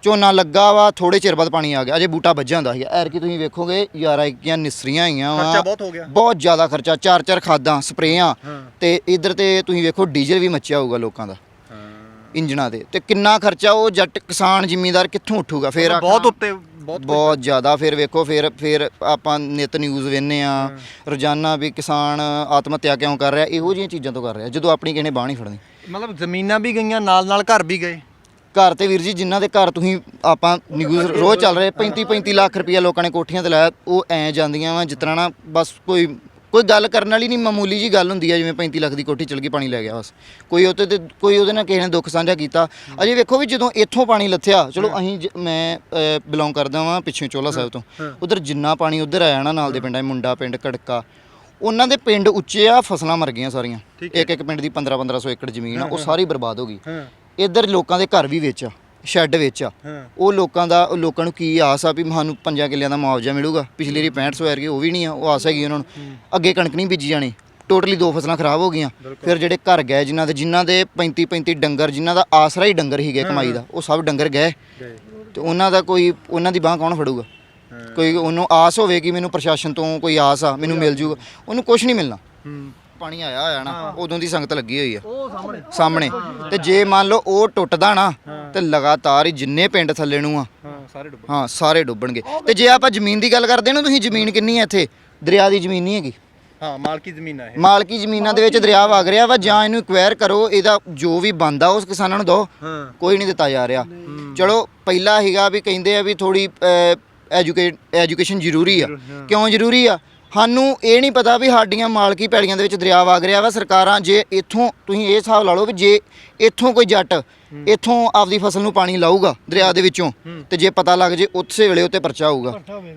ਝੋਨਾ ਲੱਗਾ ਵਾ ਥੋੜੇ ਚਿਰ ਬਾਅਦ ਪਾਣੀ ਆ ਗਿਆ ਅਜੇ ਬੂਟਾ ਵੱਜਿਆ ਹੁੰਦਾ ਸੀਗਾ। ਐਰ ਕੀ ਤੁਸੀਂ ਵੇਖੋਗੇ ਯਾਰਾ ਇੱਕੀਆਂ ਨਿਸਰੀਆਂ ਆਈਆਂ ਵਾ। ਖਰਚਾ ਬਹੁਤ ਹੋ ਗਿਆ। ਬਹੁਤ ਜ਼ਿਆਦਾ ਖਰਚਾ ਚਾਰ ਚਾਰ ਖਾਦਾਂ ਸਪਰੇਆਂ। ਤੇ ਇਧਰ ਤੇ ਤੁਸੀਂ ਵੇਖੋ ਡੀਜ਼ਲ ਵੀ ਮੱਚਿਆ ਹੋਊਗਾ ਲੋਕਾਂ ਦਾ। ਇੰਜਣਾ ਤੇ ਤੇ ਕਿੰਨਾ ਖਰਚਾ ਉਹ ਜੱਟ ਕਿਸਾਨ ਜ਼ਿਮੀਂਦਾਰ ਕਿੱਥੋਂ ਉੱਠੂਗਾ? ਫੇਰ ਬਹੁਤ ਉੱਤੇ ਬਹੁਤ ਬਹੁਤ ਜ਼ਿਆਦਾ। ਫਿਰ ਵੇਖੋ ਫਿਰ ਫਿਰ ਆਪਾਂ ਨਿਤ ਨਿਊਜ਼ ਵੇਖਨੇ ਆ ਰੋਜ਼ਾਨਾ ਵੀ ਕਿਸਾਨ ਆਤਮ ਹੱਤਿਆ ਕਿਉਂ ਕਰ ਰਿਹਾ? ਇਹੋ ਜਿਹੀਆਂ ਚੀਜ਼ਾਂ ਤੋਂ ਕਰ ਰਿਹਾ। ਜਦੋਂ ਆਪਣੀ ਕਿਸੇ ਨੇ ਬਾਹ ਨਹੀਂ ਫੜਨੀ। ਮਤਲਬ ਜ਼ਮੀਨਾਂ ਵੀ ਗਈਆਂ ਨਾਲ ਨਾਲ ਘਰ ਵੀ ਗਏ। ਘਰ ਤੇ ਵੀਰ ਜੀ ਜਿਨ੍ਹਾਂ ਦੇ ਘਰ ਤੁਸੀਂ ਆਪਾਂ ਨਿਊਜ਼ ਰੋਜ਼ ਚੱਲ ਰਹੇ 35 35 ਲੱਖ ਰੁਪਇਆ ਲੋਕਾਂ ਨੇ ਕੋਠੀਆਂ ਤੇ ਲਾਇਆ ਉਹ ਐ ਜਾਂਦੀਆਂ ਵਾ ਜਿਤਨਾ ਨਾ ਬਸ ਕੋਈ ਕੋਈ ਗੱਲ ਕਰਨ ਵਾਲੀ ਨਹੀਂ ਮਾਮੂਲੀ ਜੀ ਗੱਲ ਹੁੰਦੀ ਆ ਜਿਵੇਂ 35 ਲੱਖ ਦੀ ਕੋਠੀ ਚਲ ਗਈ ਪਾਣੀ ਲੈ ਗਿਆ ਬਸ। ਕੋਈ ਉਹਤੇ ਤੇ ਕੋਈ ਉਹਦੇ ਨਾਲ ਕਿਸੇ ਨੇ ਦੁੱਖ ਸਾਂਝਾ ਕੀਤਾ। ਅਜੇ ਵੇਖੋ ਵੀ ਜਦੋਂ ਇੱਥੋਂ ਪਾਣੀ ਲੱਥਿਆ ਚਲੋ ਅਸੀਂ ਜ- ਮੈਂ ਬਿਲੋਂਗ ਕਰਦਾ ਵਾਂ ਪਿੱਛੇ ਚੋਲਾ ਸਾਹਿਬ ਤੋਂ। ਉਧਰ ਜਿੰਨਾ ਪਾਣੀ ਉਧਰ ਆਇਆ ਨਾ ਨਾਲ ਦੇ ਪਿੰਡਾਂ ਮੁੰਡਾ ਪਿੰਡ ਕੜਕਾ ਉਹਨਾਂ ਦੇ ਪਿੰਡ ਉੱਚੇ ਆ ਫਸਲਾਂ ਮਰ ਗਈਆਂ ਸਾਰੀਆਂ। ਇੱਕ ਇੱਕ ਪਿੰਡ ਦੀ 15 1500 ਏਕੜ ਜ਼ਮੀਨ ਆ ਉਹ ਸਾਰੀ ਬਰਬਾਦ ਹੋ ਗਈ। ਹਾਂ। ਇੱਧਰ ਲੋਕਾਂ ਦੇ ਘਰ ਵੀ ਵਿੱਚ ਆ। ਸ਼ੈੱਡ ਵਿੱਚ ਆ। ਹਾਂ। ਉਹ ਲੋਕਾਂ ਦਾ ਉਹ ਲੋਕਾਂ ਨੂੰ ਕੀ ਆਸ ਆ ਵੀ ਸਾਨੂੰ ਪੰਜਾਂ ਕਿੱਲਿਆਂ ਦਾ ਮੁਆਵਜ਼ਾ ਮਿਲੂਗਾ? ਪਿਛਲੀ ਵਾਰੀ 6500 ਐਰਗੇ ਉਹ ਵੀ ਨਹੀਂ ਆ ਉਹ ਆਸ ਹੈਗੀ ਉਹਨਾਂ ਨੂੰ। ਅੱਗੇ ਕਣਕ ਨਹੀਂ ਬੀਜੀ ਜਾਣੀ। ਟੋਟਲੀ ਦੋ ਫਸਲਾਂ ਖਰਾਬ ਹੋ ਗਈਆਂ। ਫਿਰ ਜਿਹੜੇ ਘਰ ਗਏ ਜਿਨ੍ਹਾਂ ਦੇ ਜਿਨ੍ਹਾਂ ਦੇ 35 35 ਡੰਗਰ ਜਿਨ੍ਹਾਂ ਦਾ ਆਸਰਾ ਹੀ ਡੰਗਰ ਹੀਗੇ ਕਮਾਈ ਦਾ ਉਹ ਸਭ ਡੰਗਰ ਗਏ। ਗਏ। ਤੇ ਉਹਨਾਂ ਦਾ ਕੋਈ ਉਹਨਾਂ ਦੀ ਬਾਹ ਕੌਣ ਫੜੂਗਾ? ਕੋਈ ਉਹਨੂੰ ਆਸ ਹੋਵੇਗੀ ਮੈਨੂੰ ਪ੍ਰਸ਼ਾਸਨ ਤੋਂ ਕੋਈ ਆਸ ਆ ਮੈਨੂੰ ਮਿਲ ਜੂਗਾ। ਉਹਨੂੰ ਕੁਝ ਨਹੀਂ ਮਿਲਣਾ। ਹੂੰ। ਪਾਣੀ ਆਇਆ ਹੋਇਆ ਨਾ ਉਦੋਂ ਦੀ ਸੰਗਤ ਲੱਗੀ ਹੋਈ ਆ। ਉਹ ਸਾਹਮਣੇ। ਸਾਹਮਣੇ। ਤੇ ਜੇ ਮੰਨ ਲਓ ਉਹ ਟੁੱਟਦਾ ਨਾ ਤੇ ਲਗਾਤਾਰ ਹੀ ਜਿੰਨੇ ਪਿੰਡ ਥੱਲੇ ਨੂੰ ਆ ਹਾਂ ਸਾਰੇ ਡੁੱਬੇ ਹਾਂ ਸਾਰੇ ਡੁੱਬਣਗੇ। ਤੇ ਜੇ ਆਪਾਂ ਜ਼ਮੀਨ ਦੀ ਗੱਲ ਕਰਦੇ ਨਾ ਤੁਸੀਂ ਜ਼ਮੀਨ ਕਿੰਨੀ ਹੈ ਇੱਥੇ? ਦਰਿਆ ਦੀ ਜ਼ਮੀਨ ਨਹੀਂ ਹੈਗੀ। ਹਾਂ ਮਾਲਕੀ ਜ਼ਮੀਨ ਇਹ। ਮਾਲਕੀ ਜ਼ਮੀਨਾਂ ਦੇ ਵਿੱਚ ਦਰਿਆ ਵਗ ਰਿਹਾ ਵਾ ਜਾਂ ਇਹਨੂੰ ਐਕਵਾਇਰ ਕਰੋ ਇਹਦਾ ਜੋ ਵੀ ਬੰਦਾ ਉਸ ਕਿਸਾਨਾਂ ਨੂੰ ਦਿਓ ਹਾਂ। ਕੋਈ ਨਹੀਂ ਦਿੱਤਾ ਜਾ ਰਿਹਾ। ਚਲੋ ਪਹਿਲਾ ਹੈਗਾ ਵੀ ਕਹਿੰਦੇ ਆ ਵੀ ਥੋੜੀ ਐਜੂਕੇਟ ਐਜੂਕੇਸ਼ਨ ਜ਼ਰੂਰੀ ਆ। ਕਿਉਂ ਜ਼ਰੂਰੀ ਆ? ਸਾਨੂੰ ਇਹ ਨਹੀਂ ਪਤਾ ਵੀ ਸਾਡੀਆਂ ਮਾਲਕੀ ਪੈੜੀਆਂ ਦੇ ਵਿੱਚ ਦਰਿਆ ਵਗ ਰਿਹਾ ਵਾ। ਸਰਕਾਰਾਂ ਜੇ ਇੱਥੋਂ ਤੁਸੀਂ ਇਹ ਹਿਸਾਬ ਲਾ ਲਓ ਵੀ ਜੇ ਇੱਥੋਂ ਕੋਈ ਜੱਟ ਇੱਥੋਂ ਆਪਦੀ ਫਸਲ ਨੂੰ ਪਾਣੀ ਲਾਊਗਾ ਦਰਿਆ ਦੇ ਵਿੱਚੋਂ ਤੇ ਜੇ ਪਤਾ ਲੱਗ ਜੇ ਉਸੇ ਵੇਲੇ ਉੱਤੇ ਪਰਚਾ ਹੋਊਗਾ।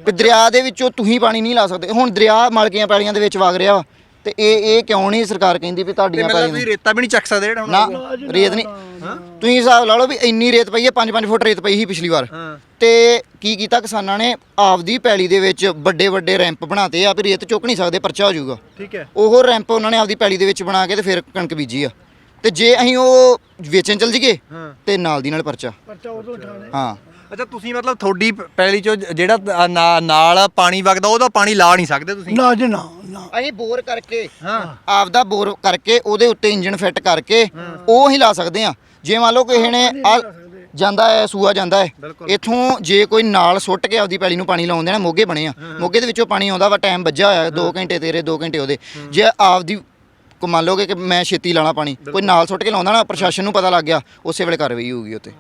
ਕਿ ਦਰਿਆ ਦੇ ਵਿੱਚੋਂ ਤੁਸੀਂ ਪਾਣੀ ਨਹੀਂ ਲਾ ਸਕਦੇ। ਹੁਣ ਦਰਿਆ ਮਾਲਕੀਆਂ ਪੈੜੀਆਂ ਦੇ ਵਿੱਚ ਵਗ ਰਿਹਾ ਵਾ। ਤੇ ਇਹ ਇਹ ਕਿਉਂ ਨਹੀਂ ਸਰਕਾਰ ਕਹਿੰਦੀ ਵੀ ਤੇ ਤੁਹਾਡੀਆਂ ਮਤਲਬ ਤੁਸੀਂ ਰੇਤਾ ਵੀ ਨਹੀਂ ਚੱਕ ਸਕਦੇ ਜਿਹੜਾ ਹੁਣ ਨਾ ਰੇਤ ਨਹੀਂ। ਤੁਸੀਂ ਹਿਸਾਬ ਲਾ ਲਓ ਵੀ ਇੰਨੀ ਰੇਤ ਪਈ ਹੈ 5-5 ਫੁੱਟ ਰੇਤ ਪਈ ਸੀ ਪਿਛਲੀ ਵਾਰ। ਹਾਂ। ਤੇ ਕੀ ਕੀਤਾ ਕਿਸਾਨਾਂ ਨੇ? ਆਪਦੀ ਪੈਲੀ ਦੇ ਵਿੱਚ ਵੱਡੇ ਵੱਡੇ ਰੈਂਪ ਬਣਾਤੇ ਆ ਵੀ ਰੇਤ ਚੁੱਕ ਨਹੀਂ ਸਕਦੇ ਪਰਚਾ ਹੋ ਜਾਊਗਾ। ਠੀਕ ਹੈ। ਉਹ ਰੈਂਪ ਉਹਨਾਂ ਨੇ ਆਪਦੀ ਪੈਲੀ ਦੇ ਵਿੱਚ ਬਣਾ ਕੇ ਤੇ ਫਿਰ ਕਣਕ ਬੀਜੀ ਆ। ਤੇ ਜੇ ਅਸੀਂ ਉਹ ਵੇਚਣ ਚਲ ਜੀਏ ਹਾਂ। ਤੇ ਨਾਲ ਦੀ ਨਾਲ ਪਰਚਾ। ਹਾਂ। ਅੱਛਾ ਤੁਸੀਂ ਮਤਲਬ ਤੁਹਾਡੀ ਪ- ਪੈਲੀ ਚੋਂ ਜ- ਜਿਹੜਾ ਨਾ- ਨਾਲ ਪਾਣੀ ਵਗਦਾ ਉਹਦਾ ਪਾਣੀ ਲਾ ਨਹੀਂ ਸਕਦੇ ਤੁਸੀਂ? ਨਾ ਜੀ ਨਾ ਨਾ। ਅਸੀਂ ਬੋਰ ਕਰਕੇ ਹਾਂ। ਆਪਦਾ ਬੋਰ ਕਰਕੇ ਉਹਦੇ ਉੱਤੇ ਇੰਜਨ ਫਿੱਟ ਕਰਕੇ ਉਹ ਹੀ ਲਾ ਸਕਦੇ ਆ ਜੇ ਮੰਨ ਲਓ ਕਿਸੇ ਨੇ ਆ ਜਾਂਦਾ ਹੈ ਸੂਆ ਜਾਂਦਾ ਹੈ ਬਿਲਕੁਲ। ਇੱਥੋਂ ਜੇ ਕੋਈ ਨਾਲ ਸੁੱਟ ਕੇ ਆਪਦੀ ਪੈਲੀ ਨੂੰ ਪਾਣੀ ਲਾਉਂਦੇ ਨਾ ਮੋਗੇ ਬਣੇ ਆ। ਮੋਗੇ ਦੇ ਵਿੱਚੋਂ ਪਾਣੀ ਆਉਂਦਾ ਵਾ ਟਾਈਮ ਵੱਜਾ ਹੋਇਆ 2 ਘੰਟੇ ਤੇਰੇ 2 ਘੰਟੇ ਉਹਦੇ। ਜੇ ਆਪਦੀ ਕੋ ਮੰਨ ਲਓਗੇ ਕਿ ਮੈਂ ਛੇਤੀ ਲਾਣਾ ਪਾਣੀ ਕੋਈ ਨਾਲ ਸੁੱਟ ਕੇ ਲਾਉਂਦਾ ਨਾ ਪ੍ਰਸ਼ਾਸਨ ਨੂੰ ਪਤਾ ਲੱਗ ਗਿਆ ਉਸੇ ਵੇਲੇ ਕਾਰਵਾਈ ਹੋਊਗੀ ਉੱਤੇ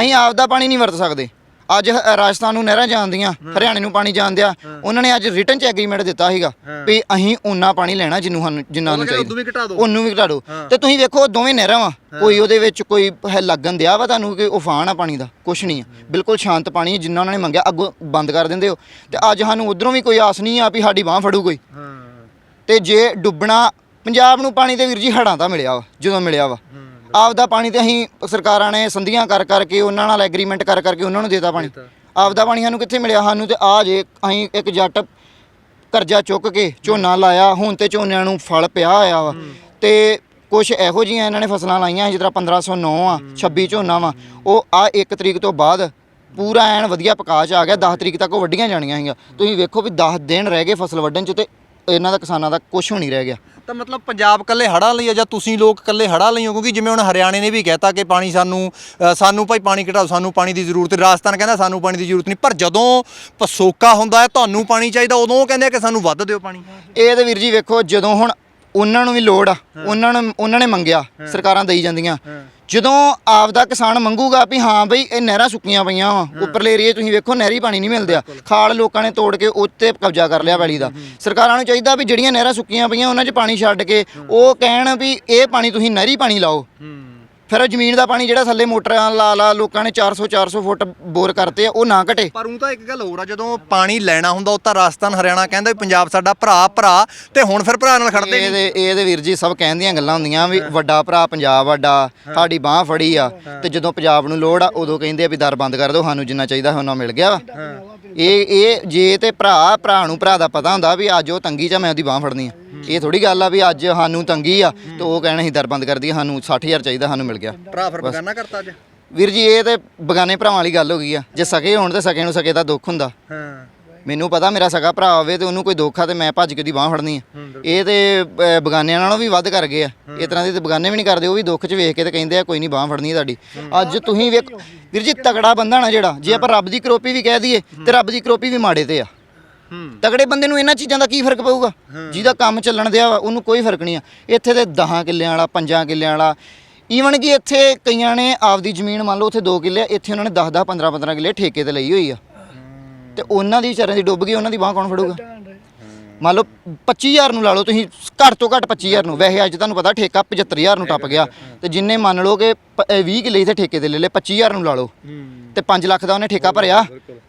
ਅਸੀਂ ਆਪਦਾ ਪਾਣੀ ਨਹੀਂ ਵਰਤ ਸਕਦੇ। ਅੱਜ ਰਾਜਸਥਾਨ ਨੂੰ ਨਹਿਰਾਂ ਜਾਂਦੀਆਂ ਹਰਿਆਣੇ ਨੂੰ ਪਾਣੀ ਜਾਂਦਿਆ ਉਹਨਾਂ ਨੇ ਅੱਜ ਰਿਟਨ ਚ ਐਗਰੀਮੈਂਟ ਦਿੱਤਾ ਸੀਗਾ ਵੀ ਅਸੀਂ ਉਹਨਾਂ ਪਾਣੀ ਲੈਣਾ ਜਿੰਨੂੰ ਸਾਨੂੰ ਜਿੰਨਾ ਨੂੰ ਚਾਹੀਦਾ। ਉਹਨੂੰ ਵੀ ਘਟਾ ਦਿਓ। ਤੇ ਤੁਸੀਂ ਵੇਖੋ ਦੋਵੇਂ ਨਹਿਰਾਂ ਵਾ। ਕੋਈ ਉਹਦੇ ਵਿੱਚ ਕੋਈ ਹੈ ਲੱਗਣ ਦਿਆ ਵਾ ਤੁਹਾਨੂੰ ਕਿ ਉਫਾਨ ਆ ਪਾਣੀ ਦਾ ਕੁਛ ਨਹੀਂ ਆ। ਬਿਲਕੁਲ ਸ਼ਾਂਤ ਪਾਣੀ ਜਿੰਨਾ ਉਹਨਾਂ ਨੇ ਮੰਗਿਆ ਅੱਗੋਂ ਬੰਦ ਕਰ ਦਿੰਦੇ ਹੋ। ਤੇ ਅੱਜ ਸਾਨੂੰ ਉਧਰੋਂ ਵੀ ਕੋਈ ਆਸ ਨਹੀਂ ਆ ਵੀ ਸਾਡੀ ਬਾਹ ਫੜੂ ਕੋਈ। ਤੇ ਜੇ ਡੁੱਬਣਾ ਪੰਜਾਬ ਨੂੰ ਪਾਣੀ ਤੇ ਵੀਰ ਜੀ ਹੜਾਂ ਦਾ ਮਿਲਿਆ ਵਾ ਜਦੋਂ ਮਿਲਿਆ ਵਾ। ਆਪਦਾ ਪਾਣੀ ਤੇ ਅਸੀਂ ਸਰਕਾਰਾਂ ਨੇ ਸੰਧੀਆਂ ਕਰ ਕਰਕੇ ਉਹਨਾਂ ਨਾਲ ਐਗਰੀਮੈਂਟ ਕਰ ਕਰਕੇ ਉਹਨਾਂ ਨੂੰ ਦੇਤਾ ਪਾਣੀ। ਆਪਦਾ ਪਾਣੀ ਸਾਨੂੰ ਕਿੱਥੇ ਮਿਲਿਆ? ਸਾਨੂੰ ਤੇ ਆ ਜੇ ਅਸੀਂ ਇੱਕ ਜੱਟ ਕਰਜ਼ਾ ਚੁੱਕ ਕੇ ਝੋਨਾ ਲਾਇਆ ਹੁਣ ਤੇ ਝੋਨਿਆਂ ਨੂੰ ਫਲ ਪਿਆ ਹੋਇਆ ਵਾ। ਤੇ ਕੁਝ ਇਹੋ ਜਿਹੀਆਂ ਇਹਨਾਂ ਨੇ ਫਸਲਾਂ ਲਾਈਆਂ ਜਿਸ ਤਰ੍ਹਾਂ 1509 ਆ 26 ਝੋਨਾ ਵਾ। ਉਹ ਆ 1 ਤਰੀਕ ਤੋਂ ਬਾਅਦ ਪੂਰਾ ਐਨ ਵਧੀਆ ਪਕਾਚ ਆ ਗਿਆ 10 ਤਰੀਕ ਤੱਕ ਉਹ ਵੱਡੀਆਂ ਜਾਣੀਆਂ ਸੀਗੀਆਂ। ਤੁਸੀਂ ਵੇਖੋ ਵੀ 10 ਦਿਨ ਰਹਿ ਗਏ ਫਸਲ ਵੱਢਣ ਚ ਤੇ ਇਹਨਾਂ ਦਾ ਕਿਸਾਨਾਂ ਦਾ ਕੁਝ ਨਹੀਂ ਰਹਿ ਗਿਆ। ਤਾਂ ਮਤਲਬ ਪੰਜਾਬ ਕੱਲੇ ਹੜ੍ਹਾਂ ਲਈ ਆ ਜਾਂ ਤੁਸੀਂ ਲੋਕ ਕੱਲੇ ਹੜ੍ਹਾਂ ਲਈ ਹੋ? ਕਿਉਂਕਿ ਜਿਵੇਂ ਹੁਣ ਹਰਿਆਣੇ ਨੇ ਵੀ ਕਹਿਤਾ ਕਿ ਪਾਣੀ ਸਾਨੂੰ ਅ, ਸਾਨੂੰ ਭਾਈ ਪਾਣੀ ਘਟਾਓ ਸਾਨੂੰ ਪਾਣੀ ਦੀ ਜ਼ਰੂਰਤ ਹੈ ਰਾਜਸਥਾਨ ਕਹਿੰਦਾ ਸਾਨੂੰ ਪਾਣੀ ਦੀ ਜ਼ਰੂਰਤ ਨਹੀਂ। ਪਰ ਜਦੋਂ ਪਸੋਕਾ ਹੁੰਦਾ ਹੈ ਤੁਹਾਨੂੰ ਪਾਣੀ ਚਾਹੀਦਾ ਉਦੋਂ ਉਹ ਕਹਿੰਦੇ ਆ ਕਿ ਸਾਨੂੰ ਵੱਧ ਦਿਓ ਪਾਣੀ। ਇਹ ਤੇ ਵੀਰ ਜੀ ਵੇਖੋ ਜਦੋਂ ਹੁਣ ਉਹਨਾਂ ਨੂੰ ਵੀ ਲੋੜ ਆ ਉਹਨਾਂ ਨੂੰ ਉਹਨਾਂ ਨੇ ਮੰਗਿਆ ਸਰਕਾਰਾਂ ਦੇਈ ਜਾਂਦੀਆਂ। ਜਦੋਂ ਆਪਦਾ ਕਿਸਾਨ ਮੰਗੂਗਾ ਵੀ ਹਾਂ ਬਈ ਇਹ ਨਹਿਰਾਂ ਸੁੱਕੀਆਂ ਪਈਆਂ ਵਾ ਉੱਪਰਲੇ ਏਰੀਏ ਤੁਸੀਂ ਵੇਖੋ ਨਹਿਰੀ ਪਾਣੀ ਨਹੀਂ ਮਿਲਦਿਆ। ਖਾਲ ਲੋਕਾਂ ਨੇ ਤੋੜ ਕੇ ਉੱਤੇ ਕਬਜ਼ਾ ਕਰ ਲਿਆ ਵੈਲੀ ਦਾ। ਸਰਕਾਰਾਂ ਨੂੰ ਚਾਹੀਦਾ ਵੀ ਜਿਹੜੀਆਂ ਨਹਿਰਾਂ ਸੁੱਕੀਆਂ ਪਈਆਂ ਉਹਨਾਂ 'ਚ ਪਾਣੀ ਛੱਡ ਕੇ ਉਹ ਕਹਿਣ ਵੀ ਇਹ ਪਾਣੀ ਤੁਸੀਂ ਨਹਿਰੀ ਪਾਣੀ ਲਾਓ। ਫਿਰ ਉਹ ਜ਼ਮੀਨ ਦਾ ਪਾਣੀ ਜਿਹੜਾ ਥੱਲੇ ਮੋਟਰਾਂ ਲਾ ਲਾ ਲੋਕਾਂ ਨੇ 400 400 ਫੁੱਟ ਬੋਰ ਕਰਤੇ ਆ ਉਹ ਨਾ ਘਟੇ। ਪਰ ਉਹ ਤਾਂ ਇੱਕ ਗੱਲ ਹੋਰ ਆ ਜਦੋਂ ਪਾਣੀ ਲੈਣਾ ਹੁੰਦਾ ਉਹ ਤਾਂ ਰਾਜਸਥਾਨ ਹਰਿਆਣਾ ਕਹਿੰਦਾ ਵੀ ਪੰਜਾਬ ਸਾਡਾ ਭਰਾ ਭਰਾ ਤੇ ਹੁਣ ਫਿਰ ਭਰਾ ਨਾਲ ਖੜਦੇ ਨਹੀਂ। ਇਹਦੇ ਇਹਦੇ ਵੀਰ ਜੀ ਸਭ ਕਹਿੰਦੀਆਂ ਗੱਲਾਂ ਹੁੰਦੀਆਂ ਵੀ ਵੱਡਾ ਭਰਾ ਪੰਜਾਬ ਵੱਡਾ ਸਾਡੀ ਬਾਹ ਫੜੀ ਆ ਤੇ ਜਦੋਂ ਪੰਜਾਬ ਨੂੰ ਲੋੜ ਆ ਉਦੋਂ ਕਹਿੰਦੇ ਆ ਵੀ ਦਰ ਬੰਦ ਕਰ ਦਿਓ ਸਾਨੂੰ ਜਿੰਨਾ ਚਾਹੀਦਾ ਉਹਨਾਂ ਮਿਲ ਗਿਆ ਵਾ। ਇਹ ਇਹ ਜੇ ਤੇ ਭਰਾ ਭਰਾ ਨੂੰ ਭਰਾ ਦਾ ਪਤਾ ਹੁੰਦਾ ਵੀ ਅੱਜ ਉਹ ਤੰਗੀ ਚ ਆ, ਮੈਂ ਉਹਦੀ ਬਾਹ ਫੜਨੀ ਆ। ਇਹ ਥੋੜੀ ਗੱਲ ਆ ਵੀ ਅੱਜ ਸਾਨੂੰ ਤੰਗੀ ਆ ਤੇ ਉਹ ਕਹਿਣਾ ਅਸੀਂ ਦਰ ਬੰਦ ਕਰ ਦਈਏ ਸਾਨੂੰ 60000 ਚਾਹੀਦਾ ਸਾਨੂੰ ਮਿਲ ਗਿਆ। ਭਰਾ ਫਿਰ ਬਗਾਨਾ ਕਰਤਾ ਅੱਜ? ਵੀਰ ਜੀ ਇਹ ਤੇ ਬਗਾਨੇ ਭਰਾਵਾਂ ਵਾਲੀ ਗੱਲ ਹੋ ਗਈ ਆ। ਜੇ ਸਕੇ ਹੋਣ ਤੇ ਸਕੇ ਨੂੰ ਸਕੇ ਦਾ ਦੁੱਖ ਹੁੰਦਾ। ਹਾਂ। ਮੈਨੂੰ ਪਤਾ ਮੇਰਾ ਸਗਾ ਭਰਾ ਹੋਵੇ ਤੇ ਉਹਨੂੰ ਕੋਈ ਦੁੱਖ ਆ ਤੇ ਮੈਂ ਭੱਜ ਕੇ ਉਹਦੀ ਬਾਹ ਫੜਨੀ ਆ। ਇਹ ਤੇ ਬਗਾਨਿਆਂ ਨਾਲੋਂ ਵੀ ਵੱਧ ਕਰ ਗਏ ਆ। ਇਸ ਤਰ੍ਹਾਂ ਦੇ ਤੇ ਬਗਾਨੇ ਵੀ ਨਹੀਂ ਕਰਦੇ ਉਹ ਵੀ ਦੁੱਖ 'ਚ ਵੇਖ ਕੇ ਤੇ ਕਹਿੰਦੇ ਆ ਕੋਈ ਨਹੀਂ ਬਾਹ ਫੜਨੀ ਆ ਤੁਹਾਡੀ। ਅੱਜ ਤੁਸੀਂ ਵੇਖ ਵੀਰ ਜੀ ਤਗੜਾ ਬੰਦਾ ਨਾ ਜਿਹੜਾ ਜੇ ਆਪਾਂ ਰੱਬ ਦੀ ਕਰੋਪੀ ਵੀ ਕਹਿ ਦਈਏ ਤੇ ਰੱਬ ਦੀ ਕਰੋਪੀ ਵੀ ਮਾੜੇ ਤੇ ਆ। ਹੂੰ। ਤਗੜੇ ਬੰਦੇ ਨੂੰ ਇਹਨਾਂ ਚੀਜ਼ਾਂ ਦਾ ਕੀ ਫ਼ਰਕ ਪਊਗਾ? ਜਿਹਦਾ ਕੰਮ ਚੱਲਣ ਦਿਆ ਵਾ ਉਹਨੂੰ ਕੋਈ ਫ਼ਰਕ ਨਹੀਂ ਆ। ਇੱਥੇ ਤੇ 10 ਕਿੱਲਿਆਂ ਵਾਲਾ 5 ਕਿੱਲਿਆਂ ਵਾਲਾ ਈਵਨ ਕਿ ਇੱਥੇ ਕਈਆਂ ਨੇ ਆਪਦੀ ਜ਼ਮੀਨ ਮੰਨ ਲਓ ਉੱਥੇ 2 ਕਿੱਲੇ ਆ, ਇੱਥੇ ਉਹਨਾਂ ਨੇ 10 10 15 15 ਕਿੱਲੇ ਠੇਕੇ ਤੇ ਲਈ ਹੋਈ ਆ। ਤੇ ਉਹਨਾਂ ਦੀ ਵਿਚਾਰਿਆਂ ਦੀ ਡੁੱਬ ਗਈ, ਉਹਨਾਂ ਦੀ ਬਾਹ ਕੌਣ ਫੜੂਗਾ? ਮੰਨ ਲਓ 25000 ਨੂੰ ਲਾ ਲਓ, ਤੁਸੀਂ ਘੱਟ ਤੋਂ ਘੱਟ 25000 ਨੂੰ। ਵੈਸੇ ਅੱਜ ਤੁਹਾਨੂੰ ਪਤਾ ਠੇਕਾ 75000 ਨੂੰ ਟੱਪ ਗਿਆ। ਤੇ ਜਿੰਨੇ ਮੰਨ ਲਓ ਕਿ ਪ- ਅਹ 20 ਕਿੱਲੇ ਇੱਥੇ ਠੇਕੇ ਤੇ ਲੈ ਲਏ 25000 ਨੂੰ ਲਾ ਲਓ। ਤੇ 5 ਲੱਖ ਦਾ ਉਹਨੇ ਠੇਕਾ ਭਰਿਆ,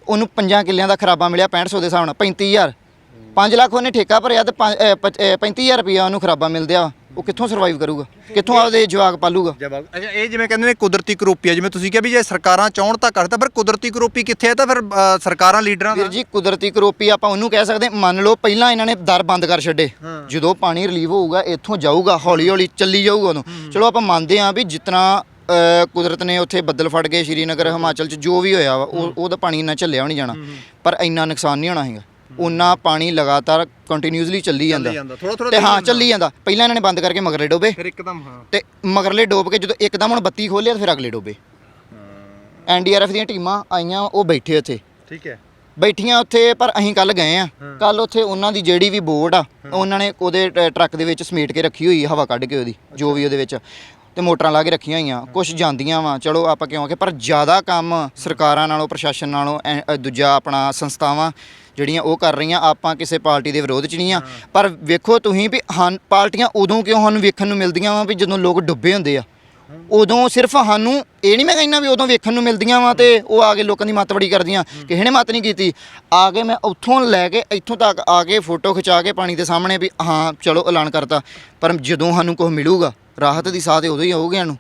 ਉਹਨੂੰ 5 ਕਿੱਲਿਆਂ ਦਾ ਖਰਾਬਾ ਮਿਲਿਆ 6500 ਦੇ ਹਿਸਾਬ ਨਾਲ 35000 5 ਲੱਖ ਉਹਨੇ ਠੇਕਾ ਭਰਿਆ ਤੇ 35000 ਰੁਪਇਆ ਉਹਨੂੰ ਖਰਾਬਾ ਮਿਲਦਿਆ ਉਹ ਕਿੱਥੋਂ ਸਰਵਾਈਵ ਕਰੂਗਾ? ਕਿੱਥੋਂ ਆਪਦੇ ਜਵਾਕ ਪਾਲੂਗਾ? ਜਵਾਬ ਅੱਛਾ ਇਹ ਜਿਵੇਂ ਕਹਿੰਦੇ ਨੇ ਕੁਦਰਤੀ ਕਰੋਪੀ ਆ। ਜਿਵੇਂ ਤੁਸੀਂ ਕਿਹਾ ਵੀ ਜੇ ਸਰਕਾਰਾਂ ਚਾਹਣ ਤਾਂ ਕਰ ਤਾਂ ਫਿਰ ਕੁਦਰਤੀ ਕਰੋਪੀ ਕਿੱਥੇ ਹੈ ਤਾਂ ਫਿਰ ਅ, ਸਰਕਾਰਾਂ ਲੀਡਰਾਂ ਦਾ ਵੀਰ ਜੀ ਕੁਦਰਤੀ ਕਰੋਪੀ ਆਪਾਂ ਉਹਨੂੰ ਕਹਿ ਸਕਦੇ। ਮੰਨ ਲਓ ਪਹਿਲਾਂ ਇਹਨਾਂ ਨੇ ਦਰ ਬੰਦ ਕਰ ਛੱਡੇ। ਜਦੋਂ ਪਾਣੀ ਰਿਲੀਵ ਹੋਊਗਾ ਇੱਥੋਂ ਜਾਊਗਾ ਹੌਲੀ ਹੌਲੀ ਚੱਲੀ ਜਾਊਗਾ ਉਦੋਂ ਚਲੋ ਆਪਾਂ ਮੰਨਦੇ ਹਾਂ ਵੀ ਜਿਤਨਾ ਅ, ਕੁਦਰਤ ਨੇ ਉੱਥੇ ਬੱਦਲ ਫੜ ਗਏ ਸ਼੍ਰੀਨਗਰ ਹਿਮਾਚਲ ਚ ਜੋ ਵੀ ਹੋਇਆ ਵਾ ਉਹ ਉਹਦਾ ਪਾਣੀ ਇੰਨਾ ਝੱਲਿਆ ਵੀ ਨਹੀਂ ਜਾਣਾ। ਪਰ ਇੰਨਾ ਨੁਕਸਾਨ ਨਹੀਂ ਹੋਣਾ ਹੈਗਾ। ਉਹਨਾਂ ਪਾਣੀ ਲਗਾਤਾਰ ਕੰਟੀਨਿਊਸਲੀ ਚੱਲੀ ਜਾਂਦਾ। ਜਾਂਦਾ ਥੋੜਾ ਥੋੜਾ ਤੇ ਹਾਂ ਚੱਲੀ ਜਾਂਦਾ। ਪਹਿਲਾਂ ਇਹਨਾਂ ਨੇ ਬੰਦ ਕਰਕੇ ਮਗਰਲੇ ਡੋਬੇ। ਫਿਰ ਇੱਕਦਮ ਹਾਂ। ਤੇ ਮਗਰਲੇ ਡੋਬ ਕੇ ਜਦੋਂ ਇੱਕਦਮ ਹੁਣ ਬੱਤੀ ਖੋਲਿਆ ਤੇ ਫਿਰ ਅਗਲੇ ਡੋਬੇ। ਐਨਡੀਆਰਐਫ ਦੀਆਂ ਟੀਮਾਂ ਆਈਆਂ ਉਹ ਬੈਠੇ ਉੱਥੇ। ਠੀਕ ਹੈ। ਬੈਠੀਆਂ ਉੱਥੇ ਪਰ ਅਸੀਂ ਕੱਲ ਗਏ ਆ ਕੱਲ ਉੱਥੇ ਉਹਨਾਂ ਦੀ ਜਿਹੜੀ ਵੀ ਬੋਟ ਆ ਉਹਨਾਂ ਨੇ ਉਹਦੇ ਟਰੱਕ ਦੇ ਵਿੱਚ ਸਮੇਟ ਕੇ ਰੱਖੀ ਹੋਈ ਹਵਾ ਕੱਢ ਕੇ ਉਹਦੀ ਜੋ ਵੀ ਉਹਦੇ ਵਿੱਚ। ਤੇ ਮੋਟਰਾਂ ਲਾ ਕੇ ਰੱਖੀਆਂ ਹੋਈਆਂ। ਕੁਝ ਜਾਂਦੀਆਂ ਵਾ ਚਲੋ ਆਪਾਂ ਕਿਉਂ ਕਿ ਪਰ ਜ਼ਿਆਦਾ ਕੰਮ ਸਰਕਾਰਾਂ ਨਾਲੋਂ ਪ੍ਰਸ਼ਾਸਨ ਨਾਲੋਂ ਦੂਜਾ ਆਪਣਾ ਸੰਸਥਾਵਾਂ ਜਿਹੜੀਆਂ ਉਹ ਕਰ ਰਹੀਆਂ, ਆਪਾਂ ਕਿਸੇ ਪਾਰਟੀ ਦੇ ਵਿਰੋਧ 'ਚ ਨਹੀਂ ਆ। ਪਰ ਵੇਖੋ ਤੁਸੀਂ ਵੀ ਹਾਂ ਪਾਰਟੀਆਂ ਉਦੋਂ ਕਿਉਂ ਸਾਨੂੰ ਵੇਖਣ ਨੂੰ ਮਿਲਦੀਆਂ ਵਾ ਵੀ ਜਦੋਂ ਲੋਕ ਡੁੱਬੇ ਹੁੰਦੇ ਆ? ਉਦੋਂ ਸਿਰਫ ਸਾਨੂੰ ਇਹ ਨਹੀਂ ਮੈਂ ਕਹਿੰਦਾ ਵੀ ਉਦੋਂ ਵੇਖਣ ਨੂੰ ਮਿਲਦੀਆਂ ਵਾ ਤੇ ਉਹ ਆ ਕੇ ਲੋਕਾਂ ਦੀ ਮੱਤ ਬੜੀ ਕਰਦੀਆਂ। ਕਿਸੇ ਨੇ ਮੱਤ ਨਹੀਂ ਕੀਤੀ। ਆ ਕੇ ਮੈਂ ਉੱਥੋਂ ਲੈ ਕੇ, ਇੱਥੋਂ ਤੱਕ ਆ ਕੇ ਫੋਟੋ ਖਿਚਾ ਕੇ ਪਾਣੀ ਦੇ ਸਾਹਮਣੇ ਵੀ, ਹਾਂ, ਚਲੋ ਐਲਾਨ ਕਰਤਾ। ਪਰ ਜਦੋਂ ਸਾਨੂੰ ਕੁਝ ਮਿਲੂਗਾ, ਰਾਹਤ ਦੀ ਸਾਹ ਤੇ ਉਦੋਂ ਹੀ ਆਊਗੀ ਸਾਨੂੰ।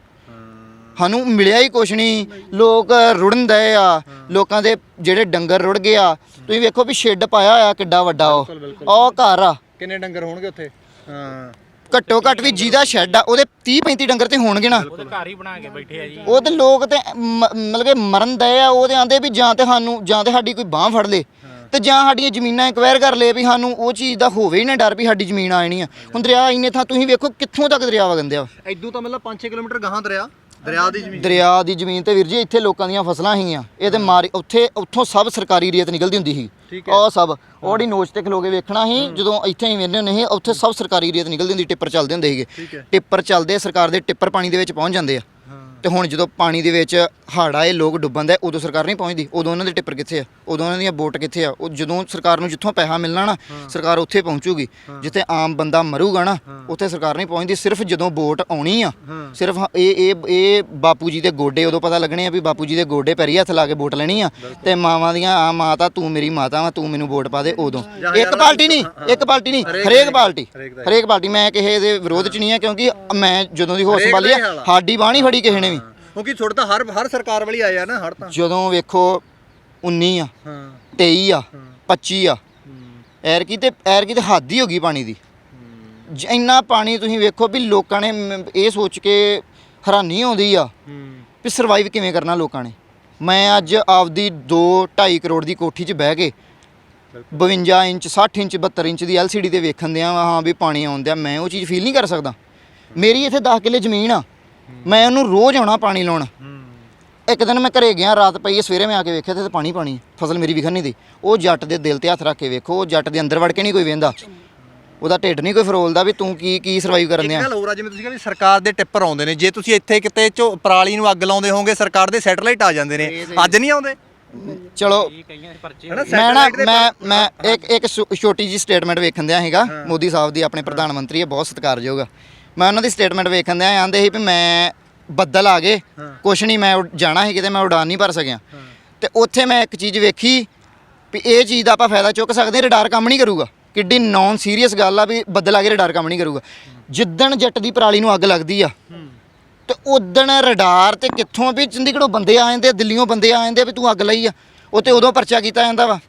ਸਾਨੂੰ ਮਿਲਿਆ ਹੀ ਕੁਛ ਨਹੀਂ। ਲੋਕ ਰੁੜਨ ਦਏ ਆ। ਲੋਕਾਂ ਦੇ ਜਿਹੜੇ ਡੰਗਰ ਰੁੜ ਗਏ ਆ। ਤੁਸੀਂ ਵੇਖੋ ਵੀ ਸ਼ੈੱਡ ਪਾਇਆ ਹੋਇਆ ਕਿੱਡਾ ਵੱਡਾ ਉਹ। ਉਹ ਘਰ ਆ। ਕਿੰਨੇ ਡੰਗਰ ਹੋਣਗੇ ਉੱਥੇ? ਹਾਂ। ਘੱਟੋ ਘੱਟ ਵੀ ਜਿਹਦਾ ਸ਼ੈੱਡ ਆ ਉਹਦੇ 30 35 ਡੰਗਰ ਤੇ ਹੋਣਗੇ ਨਾ। ਘਰ ਹੀ ਬਣਾ ਕੇ ਬੈਠੇ ਆ ਜੀ। ਉਹ ਤੇ ਲੋਕ ਤੇ ਮ- ਮਤਲਬ ਕਿ ਮਰਨ ਦਏ ਆ। ਉਹਦੇ ਆਂਦੇ ਵੀ ਜਾਂ ਤੇ ਸਾਨੂੰ ਜਾਂ ਤੇ ਸਾਡੀ ਕੋਈ ਬਾਹ ਫੜ ਲੇ। ਤੇ ਜਾਂ ਸਾਡੀਆਂ ਜ਼ਮੀਨਾਂ ਐਕਵਾਇਰ ਕਰ ਲੇ ਵੀ ਸਾਨੂੰ ਉਹ ਚੀਜ਼ ਦਾ ਹੋਵੇ ਹੀ ਨਾ ਡਰ ਵੀ ਸਾਡੀ ਜ਼ਮੀਨ ਆ ਜਾਣੀ ਆ। ਹੁਣ ਦਰਿਆ ਇੰਨੇ ਥਾਂ ਤੁਸੀਂ ਵੇਖੋ ਕਿੱਥੋਂ ਤੱਕ ਦਰਿਆ ਵਗੰਦਿਆ ਐਦੂ ਤਾਂ ਮਤਲਬ 5-6 ਕਿਲੋਮੀਟਰ ਗਾਹਾਂ ਦਰਿਆ। ਦਰਿਆ ਦੀ ਜ਼ਮੀਨ। ਦਰਿਆ ਦੀ ਜ਼ਮੀਨ ਤੇ ਵੀਰ ਜੀ ਇੱਥੇ ਲੋਕਾਂ ਦੀਆਂ ਫਸਲਾਂ ਹੈਗੀਆਂ ਇਹ ਤੇ ਮਾਰੀ ਉੱਥੇ ਉੱਥੋਂ ਸਭ ਸਰਕਾਰੀ ਰੇਤ ਨਿਕਲਦੀ ਹੁੰਦੀ ਸੀ। ਉਹ ਸਭ ਉਹੜੀ ਨੋਚ ਤੇ ਖਲੋ ਕੇ ਵੇਖਣਾ ਸੀ ਜਦੋਂ ਇੱਥੇ ਹੀ ਵੇਖਦੇ ਹੁੰਦੇ ਸੀ ਉੱਥੇ ਸਭ ਸਰਕਾਰੀ ਰੇਤ ਨਿਕਲਦੀ ਹੁੰਦੀ ਟਿੱਪਰ ਚੱਲਦੇ ਹੁੰਦੇ ਸੀਗੇ। ਟਿੱਪਰ ਚੱਲਦੇ ਸਰਕਾਰ ਦੇ ਟਿੱਪਰ ਪਾਣੀ ਦੇ ਵਿੱਚ ਪਹੁੰਚ ਜਾਂਦੇ ਆ। ਤੇ ਹੁਣ ਜਦੋਂ ਪਾਣੀ ਦੇ ਵਿੱਚ ਹੜ੍ਹ ਆਏ ਲੋਕ ਡੁੱਬਣ ਦੇ ਉਦੋਂ ਸਰਕਾਰ ਨਹੀਂ ਪਹੁੰਚਦੀ। ਉਦੋਂ ਉਹਨਾਂ ਦੇ ਟਿੱਪਰ ਕਿੱਥੇ ਆ? ਉਦੋਂ ਉਹਨਾਂ ਦੀਆਂ ਬੋਟ ਕਿੱਥੇ ਆ? ਉਹ ਜਦੋਂ ਸਰਕਾਰ ਨੂੰ ਜਿੱਥੋਂ ਪੈਸਾ ਮਿਲਣਾ ਨਾ ਸਰਕਾਰ ਉੱਥੇ ਪਹੁੰਚੂਗੀ। ਜਿੱਥੇ ਆਮ ਬੰਦਾ ਮਰੂਗਾ ਨਾ ਉੱਥੇ ਸਰਕਾਰ ਨਹੀਂ ਪਹੁੰਚਦੀ ਸਿਰਫ ਜਦੋਂ ਬੋਟ ਆਉਣੀ ਆ। ਸਿਰਫ ਇਹ ਇਹ ਇਹ ਬਾਪੂ ਜੀ ਦੇ ਗੋਡੇ ਉਦੋਂ ਪਤਾ ਲੱਗਣੇ ਆ ਵੀ ਬਾਪੂ ਜੀ ਦੇ ਗੋਡੇ ਪੈਰੀ ਹੱਥ ਲਾ ਕੇ ਵੋਟ ਲੈਣੀ ਆ। ਤੇ ਮਾਵਾਂ ਦੀਆਂ ਆ ਮਾਤਾ ਤੂੰ ਮੇਰੀ ਮਾਤਾ ਵਾ ਤੂੰ ਮੈਨੂੰ ਵੋਟ ਪਾ ਦੇ ਉਦੋਂ। ਇੱਕ ਪਾਰਟੀ ਨਹੀਂ ਇੱਕ ਪਾਰਟੀ ਨਹੀਂ ਹਰੇਕ ਪਾਰਟੀ। ਹਰੇਕ ਪਾਰਟੀ ਮੈਂ ਕਿਸੇ ਦੇ ਵਿਰੋਧ ਚ ਨਹੀਂ ਆ ਕਿਉਂਕਿ ਮੈਂ ਜਦੋਂ ਦੀ ਹੋਸ਼ ਸੰਭਾਲੀ ਆ। ਸਾਡੀ ਬਾਹ ਨਹੀਂ ਫੜੀ ਕਿਸੇ ਨੇ ਵੀ। ਕਿਉਂਕਿ ਥੋੜਾ ਤਾਂ ਹਰ ਹਰ ਸਰਕਾਰ ਵਾਲੀ ਆਇਆ ਨਾ ਹੜ ਤਾਂ। ਜਦੋਂ ਵੇਖੋ 19 ਆ ਹਾਂ। 23 ਆ 25 ਆ। ਐਰਕੀ ਤੇ ਐਰਕੀ ਤੇ ਹੱਦ ਹੀ ਹੋ ਗਈ ਪਾਣੀ ਦੀ। ਜ- ਇੰਨਾ ਪਾਣੀ ਤੁਸੀਂ ਵੇਖੋ ਵੀ ਲੋਕਾਂ ਨੇ ਮ- ਇਹ ਸੋਚ ਕੇ ਹੈਰਾਨੀ ਆਉਂਦੀ ਆ ਵੀ ਸਰਵਾਈਵ ਕਿਵੇਂ ਕਰਨਾ ਲੋਕਾਂ ਨੇ। ਮੈਂ ਅੱਜ ਆਪਦੀ 2 2.5 ਕਰੋੜ ਦੀ ਕੋਠੀ 'ਚ ਬਹਿ ਕੇ 52 ਇੰਚ 60 ਇੰਚ 72 ਇੰਚ ਦੀ LCD ਤੇ ਵੇਖਣ ਦਿਆਂ ਵਾਂ, ਹਾਂ ਵੀ ਪਾਣੀ ਆਉਂਦਿਆ ਮੈਂ ਉਹ ਚੀਜ਼ ਫੀਲ ਨਹੀਂ ਕਰ ਸਕਦਾ। ਮੇਰੀ ਇੱਥੇ 10 ਕਿੱਲੇ ਜ਼ਮੀਨ ਆ। ਮੈਂ ਉਹਨੂੰ ਰੋਜ਼ ਆਉਣਾ ਪਾਣੀ ਲਾਉਣ। ਇੱਕ ਦਿਨ ਮੈਂ ਘਰੇ ਗਿਆ ਰਾਤ ਪਈ ਸਵੇਰੇ ਮੈਂ ਆ ਕੇ ਵੇਖਿਆ ਤੇ ਪਾਣੀ ਪਾਣੀ। ਫਸਲ ਮੇਰੀ ਵਿਖਣ ਨਹੀਂ ਦੀ। ਉਹ ਜੱਟ ਦੇ ਦਿਲ ਤੇ ਹੱਥ ਰੱਖ ਕੇ ਵੇਖੋ ਉਹ ਜੱਟ ਦੇ ਅੰਦਰ ਵੜ ਕੇ ਨਹੀਂ ਕੋਈ ਵੇਂਦਾ। ਉਹਦਾ ਢਿੱਡ ਨਹੀਂ ਕੋਈ ਫਰੋਲਦਾ ਵੀ ਤੂੰ ਕੀ ਕੀ ਸਰਵਾਈਵ ਕਰਨ ਇੱਕ ਦਿਆਂ। ਗੱਲ ਹੋਰ ਆ ਜਿਵੇਂ ਤੁਸੀਂ ਕਹਿੰਦੇ ਸਰਕਾਰ ਦੇ ਟਿੱਪਰ ਆਉਂਦੇ ਨੇ। ਜੇ ਤੁਸੀਂ ਇੱਥੇ ਕਿਤੇ ਝੋ ਪਰਾਲੀ ਨੂੰ ਅੱਗ ਲਾਉਂਦੇ ਹੋਵੋਗੇ ਸਰਕਾਰ ਦੇ ਸੈਟਲਾਈਟ ਆ ਜਾਂਦੇ ਨੇ। ਅੱਜ ਨਹੀਂ ਆਉਂਦੇ? ਚਲੋ ਮੈਂ ਨਾ ਮੈਂ ਮੈਂ ਇੱਕ ਇੱਕ ਛੋਟੀ ਜੀ ਸਟੇਟਮੈਂਟ ਵੇਖਣ ਦਿਆ ਹੈਗਾ ਮੋਦੀ ਸਾਹਿਬ ਦੀ ਆਪਣੇ ਪ੍ਰਧਾਨ ਮੰਤਰੀ ਹੈ ਬਹੁਤ ਸਤਿਕਾਰਯੋਗ ਆ। ਮੈਂ ਉਹਨਾਂ ਦੀ ਸਟੇਟਮੈਂਟ ਵੇਖਣ ਦਿਆ ਆਂਦੇ ਸੀ ਵੀ ਮੈਂ ਬੱਦਲ ਆ ਗਏ ਕੁਛ ਨਹੀਂ ਮੈਂ ਜਾਣਾ ਸੀ ਕਿਤੇ ਮੈਂ ਉਡਾਨ ਨਹੀਂ ਭਰ ਸਕਿਆ। ਤੇ ਉੱਥੇ ਮੈਂ ਇੱਕ ਚੀਜ਼ ਵੇਖੀ ਵੀ ਇਹ ਚੀਜ਼ ਦਾ ਆਪਾਂ ਫਾਇਦਾ ਚੁੱਕ ਸਕਦੇ ਰਡਾਰ ਕੰਮ ਨਹੀਂ ਕਰੂਗਾ। ਕਿੱਡੀ ਨੌਨ ਸੀਰੀਅਸ ਗੱਲ ਆ ਵੀ ਬੱਦਲ ਆ ਕੇ ਰਡਾਰ ਕੰਮ ਨਹੀਂ ਕਰੂਗਾ। ਜਿੱਦਣ ਜੱਟ ਦੀ ਪਰਾਲੀ ਨੂੰ ਅੱਗ ਲੱਗਦੀ ਆ ਤੇ ਉਦਣ ਰਡਾਰ ਤੇ ਕਿੱਥੋਂ ਵੀ ਚੰਡੀਗੜ੍ਹੋਂ ਬੰਦੇ ਆ ਜਾਂਦੇ ਆ, ਦਿੱਲੀੋਂ ਬੰਦੇ ਆ ਜਾਂਦੇ ਆ ਵੀ ਤੂੰ ਅੱਗ ਲਈ ਆ ਉਹ ਤੇ ਉਦੋਂ ਪਰਚਾ ਕੀਤਾ ਜਾਂਦਾ ਵਾ।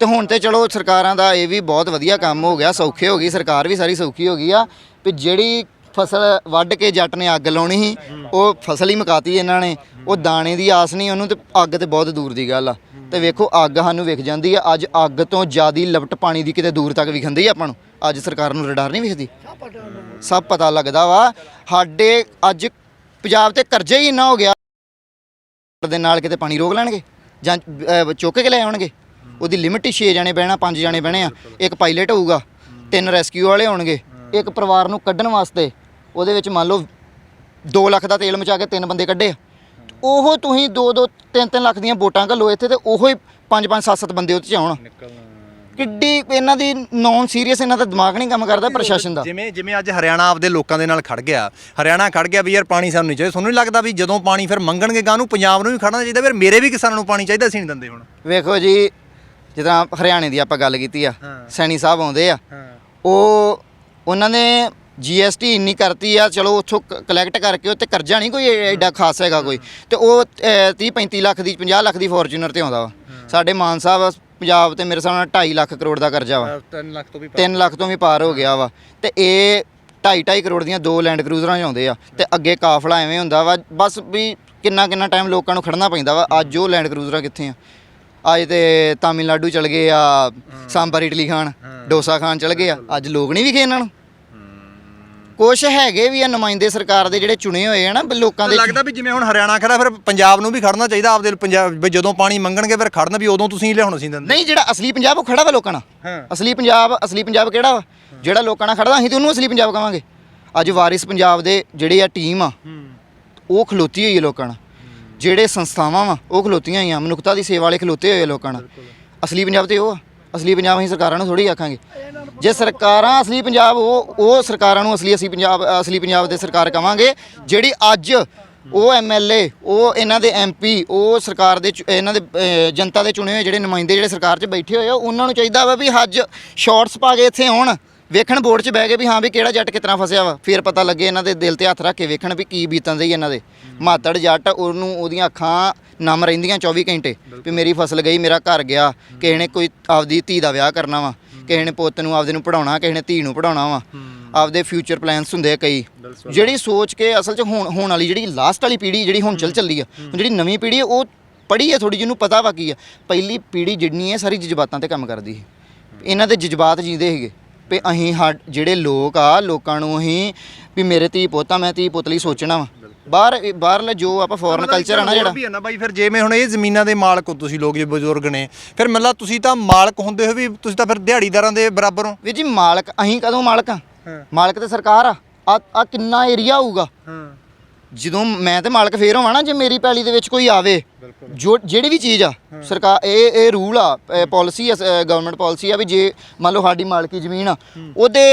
ਤੇ ਹੁਣ ਤੇ ਚਲੋ ਸਰਕਾਰਾਂ ਦਾ ਇਹ ਵੀ ਬਹੁਤ ਵਧੀਆ ਕੰਮ ਹੋ ਗਿਆ ਸੌਖੇ ਹੋ ਗਈ ਸਰਕਾਰ ਵੀ ਸਾਰੀ ਸੌਖੀ ਹੋ ਗਈ ਆ। ਵੀ ਜਿਹੜੀ ਫਸਲ ਵੱਢ ਕੇ ਜੱਟ ਨੇ ਅੱਗ ਲਾਉਣੀ ਸੀ, ਉਹ ਫਸਲ ਹੀ ਮਕਾਤੀ ਇਹਨਾਂ ਨੇ। ਉਹ ਦਾਣੇ ਦੀ ਆਸ ਨਹੀਂ, ਉਹਨੂੰ ਤੇ ਅੱਗ ਤੇ ਬਹੁਤ ਦੂਰ ਦੀ ਗੱਲ ਆ। ਤੇ ਵੇਖੋ, ਅੱਗ ਸਾਨੂੰ ਵਿਖ ਜਾਂਦੀ ਆ। ਅੱਜ ਅੱਗ ਤੋਂ ਜ਼ਿਆਦੀ ਲਪਟ ਪਾਣੀ ਦੀ ਕਿਤੇ ਦੂਰ ਤੱਕ ਵਿਖੰਦੀ ਆ ਆਪਾਂ ਨੂੰ। ਅੱਜ ਸਰਕਾਰ ਨੂੰ ਰਡਾਰ ਨਹੀਂ ਵਿਖਦੀ। ਸਭ ਪਤਾ ਲੱਗਦਾ ਵਾ। ਸਾਡੇ ਅੱਜ ਪੰਜਾਬ ਤੇ ਕਰਜ਼ਾ ਹੀ ਇੰਨਾ ਹੋ ਗਿਆ। ਦੇ ਨਾਲ ਕਿਤੇ ਪਾਣੀ ਰੋਕ ਲੈਣਗੇ? ਜਾਂ ਚੁੱਕ ਕੇ ਲੈ ਆਉਣਗੇ? ਉਹਦੀ ਲਿਮਿਟ ਹੀ 6 ਜਾਣੇ ਬਹਿਣਾ 5 ਜਾਣੇ ਬਹਿਣੇ ਆ। ਇੱਕ ਪਾਇਲਟ ਹੋਊਗਾ। ਤਿੰਨ ਰੈਸਕਿਊ ਵਾਲੇ ਹੋਣਗੇ। ਇੱਕ ਪਰਿਵਾਰ ਨੂੰ ਕੱਢਣ ਵਾਸਤੇ ਉਹਦੇ ਵਿੱਚ ਮੰਨ ਲਓ 2 ਲੱਖ ਦਾ ਤੇਲ ਮਚਾ ਕੇ ਤਿੰਨ ਬੰਦੇ ਕੱਢੇ। ਉਹ ਤੁਸੀਂ 2 2 3 3 ਲੱਖ ਦੀਆਂ ਵੋਟਾਂ ਘੱਲੋ ਇੱਥੇ ਤੇ ਉਹੋ ਹੀ 5 5 7 7 ਬੰਦੇ ਉੱਤੇ ਆਉਣ। ਕਿੱਡੀ ਇਹਨਾਂ ਦੀ ਨੌਨ ਸੀਰੀਅਸ ਇਹਨਾਂ ਦਾ ਦਿਮਾਗ ਨਹੀਂ ਕੰਮ ਕਰਦਾ ਪ੍ਰਸ਼ਾਸਨ ਦਾ। ਜਿਵੇਂ ਜਿਵੇਂ ਅੱਜ ਹਰਿਆਣਾ ਆਪਦੇ ਲੋਕਾਂ ਦੇ ਨਾਲ ਖੜ ਗਿਆ ਹਰਿਆਣਾ ਖੜ ਗਿਆ ਵੀ ਯਾਰ ਪਾਣੀ ਸਾਨੂੰ ਨਹੀਂ ਚਾਹੀਦਾ। ਤੁਹਾਨੂੰ ਨਹੀਂ ਲੱਗਦਾ ਵੀ ਜਦੋਂ ਪਾਣੀ ਫਿਰ ਮੰਗਣਗੇ ਗਾਂ ਨੂੰ ਪੰਜਾਬ ਨੂੰ ਵੀ ਖੜਨਾ ਚਾਹੀਦਾ ਫਿਰ ਮੇਰੇ ਵੀ ਕਿਸਾਨਾਂ ਨੂੰ ਪਾਣੀ ਚਾਹੀਦਾ ਅਸੀਂ ਨਹੀਂ ਦਿੰਦੇ ਹੁਣ? ਵੇਖੋ ਜੀ ਜਿੱਦਾਂ ਹਰਿਆਣੇ ਦੀ ਆਪਾਂ ਗੱਲ ਕੀਤੀ ਆ। ਸੈਣੀ ਸਾਹਿਬ ਆਉਂਦੇ ਆ ਉਹ ਉਹਨਾਂ ਨੇ ਜੀਐਸਟੀ ਇੰਨੀ ਕਰਤੀ ਆ ਚਲੋ ਉੱਥੋਂ ਕਲੈਕਟ ਕਰਕੇ ਉੱਤੇ ਕਰਜ਼ਾ ਨਹੀਂ ਕੋਈ ਐਡਾ ਖਾਸ ਹੈਗਾ ਕੋਈ। ਤੇ ਉਹ 30 35 ਲੱਖ ਦੀ 50 ਲੱਖ ਦੀ ਫੋਰਚੂਨਰ ਤੇ ਆਉਂਦਾ ਵਾ। ਸਾਡੇ ਮਾਨ ਸਾਹਿਬ ਪੰਜਾਬ ਤੇ ਮੇਰੇ ਨਾਲ 2.5 ਲੱਖ ਕਰੋੜ ਦਾ ਕਰਜ਼ਾ ਵਾ। 3 ਲੱਖ ਤੋਂ ਵੀ 3 ਲੱਖ ਤੋਂ ਵੀ ਪਾਰ ਹੋ ਗਿਆ ਵਾ। ਤੇ ਇਹ 2.5 2.5 ਕਰੋੜ ਦੀਆਂ ਦੋ ਲੈਂਡ ਕਰੂਜ਼ਰਾਂ ਆਉਂਦੇ ਆ। ਤੇ ਅੱਗੇ ਕਾਫਲਾ ਐਵੇਂ ਹੁੰਦਾ ਵਾ ਬਸ ਵੀ ਕਿੰਨਾ ਕਿੰਨਾ ਟਾਈਮ ਲੋਕਾਂ ਨੂੰ ਖੜਨਾ ਪੈਂਦਾ ਵਾ। ਅੱਜ ਉਹ ਲੈਂਡ ਕਰੂਜ਼ਰਾਂ ਕਿੱਥੇ ਆ? ਅੱਜ ਤੇ ਤਾਮਿਲਨਾਡੂ ਚਲ ਗਏ ਆ ਸਾਂਬਰ ਇਡਲੀ ਖਾਣ ਡੋਸਾ ਖਾਣ ਚਲ ਗਏ ਆ। ਅੱਜ ਲੋਕ ਨਹੀਂ ਵਿਖੇ ਇਹਨਾਂ ਨੂੰ। ਕੁਛ ਹੈਗੇ ਵੀ ਆ ਨੁਮਾਇੰਦੇ ਸਰਕਾਰ ਦੇ ਜਿਹੜੇ ਚੁਣੇ ਹੋਏ ਆ ਨਾ ਵੀ ਲੋਕਾਂ ਦੇ ਲੱਗਦਾ ਵੀ ਜਿਵੇਂ ਹੁਣ ਹਰਿਆਣਾ ਖੜਾ ਫਿਰ ਪੰਜਾਬ ਨੂੰ ਵੀ ਖੜਨਾ ਚਾਹੀਦਾ ਆਪਦੇ ਪੰਜਾਬ ਵੀ ਜਦੋਂ ਪਾਣੀ ਮੰਗਣਗੇ ਫਿਰ ਖੜਨ ਵੀ ਉਦੋਂ ਤੁਸੀਂ ਲਿਆਉਣ ਦਿੰਦੇ। ਨਹੀਂ ਜਿਹੜਾ ਅਸਲੀ ਪੰਜਾਬ ਉਹ ਖੜਾ ਵਾ ਲੋਕਾਂ ਨਾਲ। ਅਸਲੀ ਪੰਜਾਬ ਅਸਲੀ ਪੰਜਾਬ ਕਿਹੜਾ ਵਾ? ਜਿਹੜਾ ਲੋਕਾਂ ਨਾਲ ਖੜਦਾ ਅਸੀਂ ਤੇ ਉਹਨੂੰ ਅਸਲੀ ਪੰਜਾਬ ਕਵਾਂਗੇ। ਅੱਜ ਵਾਰਿਸ ਪੰਜਾਬ ਦੇ ਜਿਹੜੇ ਆ ਟੀਮ ਆ ਉਹ ਖਲੋਤੀ ਹੋਈ ਹੈ ਲੋਕਾਂ ਨਾਲ। ਜਿਹੜੇ ਸੰਸਥਾਵਾਂ ਵਾ ਉਹ ਖਲੋਤੀਆਂ ਹੋਈਆਂ ਮਨੁੱਖਤਾ ਦੀ ਸੇਵਾ ਵਾਲੇ ਖਲੋਤੇ ਹੋਏ ਲੋਕਾਂ ਨਾਲ। ਅਸਲੀ ਪੰਜਾਬ ਤੇ ਉਹ ਆ। ਅਸਲੀ ਪੰਜਾਬ ਅਸੀਂ ਸਰਕਾਰਾਂ ਨੂੰ ਥੋੜੀ ਆਖਾਂਗੇ। ਜੇ ਸਰਕਾਰਾਂ ਅਸਲੀ ਪੰਜਾਬ, ਉਹ ਉਹ ਸਰਕਾਰਾਂ ਨੂੰ ਅਸਲੀ ਅਸੀਂ ਪੰਜਾਬ, ਅਸਲੀ ਪੰਜਾਬ ਦੇ ਸਰਕਾਰ ਕਵਾਂਗੇ, ਜਿਹੜੀ ਅੱਜ ਉਹ ਐਮਐਲਏ ਉਹ ਇਹਨਾਂ ਦੇ ਐਮਪੀ ਉਹ ਸਰਕਾਰ ਦੇ ਚੁ- ਇਹਨਾਂ ਦੇ ਜਨਤਾ ਦੇ ਚੁਣੇ ਹੋਏ ਜਿਹੜੇ ਨੁਮਾਇੰਦੇ ਜਿਹੜੇ ਸਰਕਾਰ 'ਚ ਬੈਠੇ ਹੋਏ ਆ, ਉਹਨਾਂ ਨੂੰ ਚਾਹੀਦਾ ਵਾ ਵੀ ਅੱਜ ਸ਼ਾਰਟਸ ਪਾ ਕੇ ਇੱਥੇ ਆਉਣ, ਵੇਖਣ ਬੋਰਡ 'ਚ ਬਹਿ ਕੇ ਵੀ ਹਾਂ ਵੀ ਕਿਹੜਾ ਜੱਟ ਕਿਤਨਾ ਫਸਿਆ ਵਾ। ਫਿਰ ਪਤਾ ਲੱਗੇ ਇਹਨਾਂ ਦੇ ਦਿਲ ਤੇ ਹੱਥ ਰੱਖ ਕੇ ਵੇਖਣ ਵੀ ਕੀ ਬੀਤਣ ਦੀ ਇਹਨਾਂ ਦੇ। ਮਾਤੜ ਜੱਟ ਉਹਨੂੰ ਉਹਦੀਆਂ ਅੱਖਾਂ ਨਮ ਰਹਿੰਦੀਆਂ 24 ਘੰਟੇ। ਵੀ ਮੇਰੀ ਫਸਲ ਗਈ ਮੇਰਾ ਘਰ ਗਿਆ। ਕਿਸੇ ਨੇ ਕੋਈ ਆਪਦੀ ਧੀ ਦਾ ਵਿਆਹ ਕਰਨਾ ਵਾ। ਕਿਸੇ ਨੇ ਪੁੱਤ ਨੂੰ ਆਪਦੇ ਨੂੰ ਪੜਾਉਣਾ ਕਿਸੇ ਨੇ ਧੀ ਨੂੰ ਪੜਾਉਣਾ ਵਾ। ਆਪਦੇ ਫਿਊਚਰ ਪਲਾਨਸ ਹੁੰਦੇ ਆ ਕਈ। ਜਿਹੜੀ ਸੋਚ ਕੇ ਅਸਲ 'ਚ ਹੋਣ ਹੋਣ ਵਾਲੀ ਜਿਹੜੀ ਲਾਸਟ ਵਾਲੀ ਪੀੜ੍ਹੀ ਜਿਹੜੀ ਹੁਣ ਚੱਲ ਚੱਲੀ ਆ ਜਿਹੜੀ ਨਵੀਂ ਪੀੜ੍ਹੀ ਆ, ਉਹ ਪੜ੍ਹੀ ਆ ਥੋੜੀ ਜਿਹਨੂੰ ਪਤਾ ਵਾ ਕੀ ਆ। ਪਹਿਲੀ ਪੀੜ੍ਹੀ ਜਿੰਨੀ ਹੈ ਸਾਰੀ ਜਜ਼ਬਾਤਾਂ ਤੇ ਕੰਮ ਕਰਦੀ ਸੀ। ਇਹਨਾਂ ਦੇ ਜਜ਼ਬਾਤ ਜੀਂਦੇ ਸੀਗੇ। ਵੀ ਅਸੀਂ ਜਿਹੜੇ ਲੋਕ ਆ ਲੋਕਾਂ ਨੂੰ ਅਸੀਂ ਵੀ ਮੇਰੇ ਧੀ ਪੁੱਤ ਆ ਮੈਂ ਧੀ ਪੁੱਤ ਲਈ ਸੋਚਣਾ ਵਾ। ਬਾਹਰ ਬਾਹਰਲਾ ਜੋ ਆਪਾਂ ਫੋਰਨ ਕਲਚਰ ਆ ਨਾ ਜਿਹੜਾ। ਵੀ ਹੈ ਨਾ ਬਾਈ ਫਿਰ ਜਿਵੇਂ ਹੁਣ ਇਹ ਜ਼ਮੀਨਾਂ ਦੇ ਮਾਲਕ ਹੋ ਤੁਸੀਂ ਲੋਕ ਜੇ ਬਜ਼ੁਰਗ ਨੇ ਫਿਰ ਮਤਲਬ ਤੁਸੀਂ ਤਾਂ ਮਾਲਕ ਹੁੰਦੇ ਹੋ ਵੀ ਤੁਸੀਂ ਤਾਂ ਫਿਰ ਦਿਹਾੜੀਦਾਰਾਂ ਦੇ ਬਰਾਬਰ ਹੋ। ਵੀ ਜੀ ਮਾਲਕ ਅਸੀਂ ਕਦੋਂ ਮਾਲਕ ਆ। ਮਾਲਕ ਤੇ ਸਰਕਾਰ ਆ। ਆ ਕਿੰਨਾ ਏਰੀਆ ਹੋਊਗਾ ਜਦੋਂ ਮੈਂ ਤੇ ਮਾਲਕ ਫੇਰ ਹੋਵਾਂ ਨਾ ਜੇ ਮੇਰੀ ਪੈਲੀ ਦੇ ਵਿੱਚ ਕੋਈ ਆਵੇ ਜੋ ਜਿਹੜੀ ਵੀ ਚੀਜ਼ ਆ ਸਰਕਾਰ ਇਹ ਇਹ ਰੂਲ ਆ ਪਾਲਿਸੀ ਆ ਗਵਰਨਮੈਂਟ ਪਾਲਿਸੀ ਆ ਵੀ ਜੇ ਮੰਨ ਲਓ ਸਾਡੀ ਮਾਲਕੀ ਜ਼ਮੀਨ ਆ ਉਹਦੇ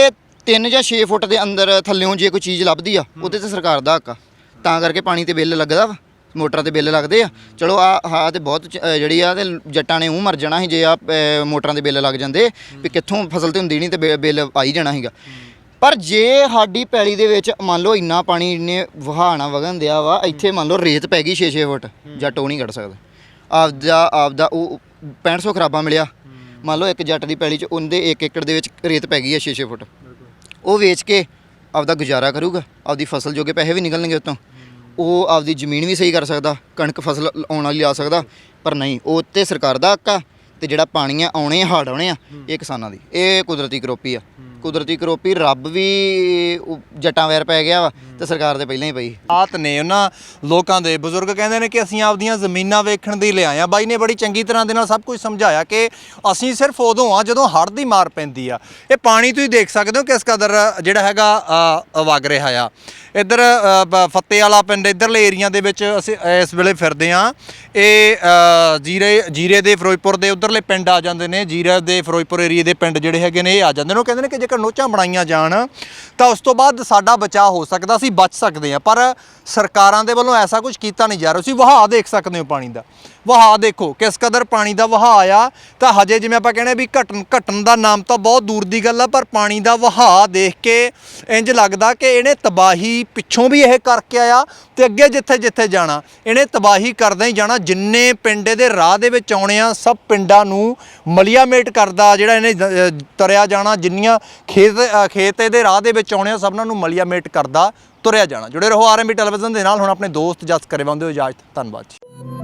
3 ਜਾਂ 6 ਫੁੱਟ ਦੇ ਅੰਦਰ ਥੱਲਿਓਂ ਜੇ ਕੋਈ ਚੀਜ਼ ਲੱਭਦੀ ਆ ਉਹਦੇ ਤੇ ਸਰਕਾਰ ਦਾ ਹੱਕ ਆ। ਤਾਂ ਕਰਕੇ ਪਾਣੀ ਤੇ ਬਿੱਲ ਲੱਗਦਾ ਵਾ ਮੋਟਰਾਂ ਤੇ ਬਿੱਲ ਲੱਗਦੇ ਆ। ਚਲੋ ਆ ਹਾਂ ਤੇ ਬਹੁਤ ਚ- ਅ, ਜਿਹੜੀ ਆ ਤੇ ਜੱਟਾਂ ਨੇ ਉਹ ਮਰ ਜਾਣਾ ਸੀ ਜੇ ਆ ਮੋਟਰਾਂ ਦੇ ਬਿੱਲ ਲੱਗ ਜਾਂਦੇ ਵੀ ਕਿੱਥੋਂ ਫਸਲ ਤੇ ਹੁੰਦੀ ਨਹੀਂ ਤੇ ਬਿ- ਬਿੱਲ ਆਈ ਜਾਣਾ ਸੀਗਾ। ਪਰ ਜੇ ਸਾਡੀ ਪੈਲੀ ਦੇ ਵਿੱਚ ਮੰਨ ਲਓ ਇੰਨਾ ਪਾਣੀ ਨੇ ਵਹਾਣਾ ਵਗਣ ਦਿਆ ਵਾ ਇੱਥੇ ਮੰਨ ਲਓ ਰੇਤ ਪੈ ਗਈ 6-6 ਫੁੱਟ ਜੱਟ ਉਹ ਨਹੀਂ ਕੱਢ ਸਕਦਾ। ਆਪਦਾ ਆਪਦਾ ਉਹ 6500 ਖਰਾਬਾ ਮਿਲਿਆ। ਮੰਨ ਲਓ ਇੱਕ ਜੱਟ ਦੀ ਪੈਲੀ 'ਚ ਉਹਦੇ 1 ਏਕੜ ਦੇ ਵਿੱਚ ਰੇਤ ਪੈ ਗਈ ਹੈ 6-6 ਫੁੱਟ। ਉਹ ਵੇਚ ਕੇ ਆਪਦਾ ਗੁਜ਼ਾਰਾ ਕਰੂਗਾ ਆਪਦੀ ਫਸਲ ਜੋਗੇ ਪੈਸੇ ਵੀ ਨਿਕਲਣਗੇ ਉਤੋਂ। ਉਹ ਆਪਦੀ ਜ਼ਮੀਨ ਵੀ ਸਹੀ ਕਰ ਸਕਦਾ, ਕਣਕ ਫਸਲ ਆਉਣ ਵਾਲੀ ਲਾ ਸਕਦਾ, ਪਰ ਨਹੀਂ, ਉਹ ਤੇ ਸਰਕਾਰ ਦਾ ਹੱਕ ਆ ਤੇ ਜਿਹੜਾ ਪਾਣੀ ਆ, ਆਉਣੇ ਆ ਹੜ੍ਹ ਆਉਣੇ ਆ, ਇਹ ਕਿਸਾਨਾਂ ਦੀ, ਇਹ ਕੁਦਰਤੀ ਕਰੋਪੀ ਆ। ਕੁਦਰਤੀ ਕਰੋਪੀ ਰੱਬ ਵੀ ਉਹ ਜੱਟਾਂ ਵੈਰ ਪੈ ਗਿਆ ਵਾ ਤੇ ਸਰਕਾਰ ਦੇ ਪਹਿਲਾਂ ਹੀ ਪਈ। ਆਤ ਨੇ ਉਹਨਾਂ ਲੋਕਾਂ ਦੇ ਬਜ਼ੁਰਗ ਕਹਿੰਦੇ ਨੇ ਕਿ ਅਸੀਂ ਆਪਦੀਆਂ ਜ਼ਮੀਨਾਂ ਵੇਖਣ ਦੀ ਲਿਆਏ ਆ ਬਾਈ ਨੇ ਬੜੀ ਚੰਗੀ ਤਰ੍ਹਾਂ ਦੇ ਨਾਲ ਸਭ ਕੁਝ ਸਮਝਾਇਆ ਕਿ ਅਸੀਂ ਸਿਰਫ ਉਦੋਂ ਆ ਜਦੋਂ ਹੜ੍ਹ ਦੀ ਮਾਰ ਪੈਂਦੀ ਆ। ਇਹ ਪਾਣੀ ਤੁਸੀਂ ਦੇਖ ਸਕਦੇ ਹੋ ਕਿਸ ਕਦਰ ਜਿਹੜਾ ਹੈਗਾ ਅ, ਵਗ ਰਿਹਾ ਆ। ਇੱਧਰ ਬ- ਫੱਤੇ ਵਾਲਾ ਪਿੰਡ ਇੱਧਰਲੇ ਏਰੀਆ ਦੇ ਵਿੱਚ ਅਸੀਂ ਇਸ ਵੇਲੇ ਫਿਰਦੇ ਆ ਇਹ ਜੀਰੇ ਜੀਰੇ ਦੇ ਫਿਰੋਜ਼ਪੁਰ ਦੇ ਉਧਰਲੇ ਪਿੰਡ ਆ ਜਾਂਦੇ ਨੇ। ਜੀਰੇ ਦੇ ਫਿਰੋਜ਼ਪੁਰ ਏਰੀਏ ਦੇ ਪਿੰਡ ਜਿਹੜੇ ਹੈਗੇ ਨੇ ਇਹ ਆ ਜਾਂਦੇ ਨੇ। ਉਹ ਕਹਿੰਦੇ ਨੇ ਕਿ ਜੇਕਰ ਨੋਚਾਂ ਬਣਾਈਆਂ ਜਾਣ, ਤਾਂ ਉਸ ਤੋਂ ਬਾਅਦ ਸਾਡਾ ਬਚਾਅ ਹੋ ਸਕਦਾ ਅਸੀਂ ਬਚ ਸਕਦੇ ਹਾਂ। ਪਰ ਸਰਕਾਰਾਂ ਦੇ ਵੱਲੋਂ ਐਸਾ ਕੁਝ ਕੀਤਾ ਨਹੀਂ ਜਾ ਰਿਹਾ। ਤੁਸੀਂ ਵਹਾਅ ਦੇਖ ਸਕਦੇ ਹੋ ਪਾਣੀ ਦਾ। ਵਹਾਅ ਦੇਖੋ, ਕਿਸ ਕਦਰ ਪਾਣੀ ਦਾ ਵਹਾਅ ਆ? ਤਾਂ ਹਜੇ ਜਿਵੇਂ ਆਪਾਂ ਕਹਿੰਦੇ ਵੀ ਘਟਨ ਘਟਣ ਦਾ ਨਾਮ ਤਾਂ ਬਹੁਤ ਦੂਰ ਦੀ ਗੱਲ ਆ, ਪਰ ਪਾਣੀ ਦਾ ਵਹਾਅ ਦੇਖ ਕੇ ਇੰਜ ਲੱਗਦਾ ਕਿ ਇਹਨੇ ਤਬਾਹੀ ਪਿੱਛੋਂ ਵੀ ਇਹ ਕਰਕੇ ਆਇਆ ਤੇ ਅੱਗੇ ਜਿੱਥੇ ਜਿੱਥੇ ਜਾਣਾ। ਇਹਨੇ ਤਬਾਹੀ ਕਰਦਾ ਹੀ ਜਾਣਾ। ਜਿੰਨੇ ਪਿੰਡ ਦੇ ਰਾਹ ਦੇ ਵਿੱਚ ਆਉਣੇ ਆ, ਸਭ ਪਿੰਡਾਂ ਨੂੰ ਮਲੀਆਮੇਟ ਕਰਦਾ ਜਿਹੜਾ ਇਹਨੇ ਦ- ਤਰਿਆ ਜਾਣਾ। ਜਿੰਨੀਆਂ ਖੇਤ ਖੇਤ ਦੇ ਰਾਹ ਦੇ ਵਿੱਚ ਆਉਣੇ ਆ, ਸਭਨਾਂ ਨੂੰ ਮਲੀਆਮੇਟ ਕਰਦਾ, ਤੁਰਿਆ ਜਾਣਾ। ਜੁੜੇ ਰਹੋ ਆਰਐਮਬੀ ਟੈਲੀਵਿਜ਼ਨ ਦੇ ਨਾਲ। ਹੁਣ ਆਪਣੇ ਦੋਸਤ ਜਸ ਕਰੇਵਾਉਂਦੇ ਹੋ ਇਜਾਜ਼ਤ ਧੰਨਵਾਦ ਜੀ।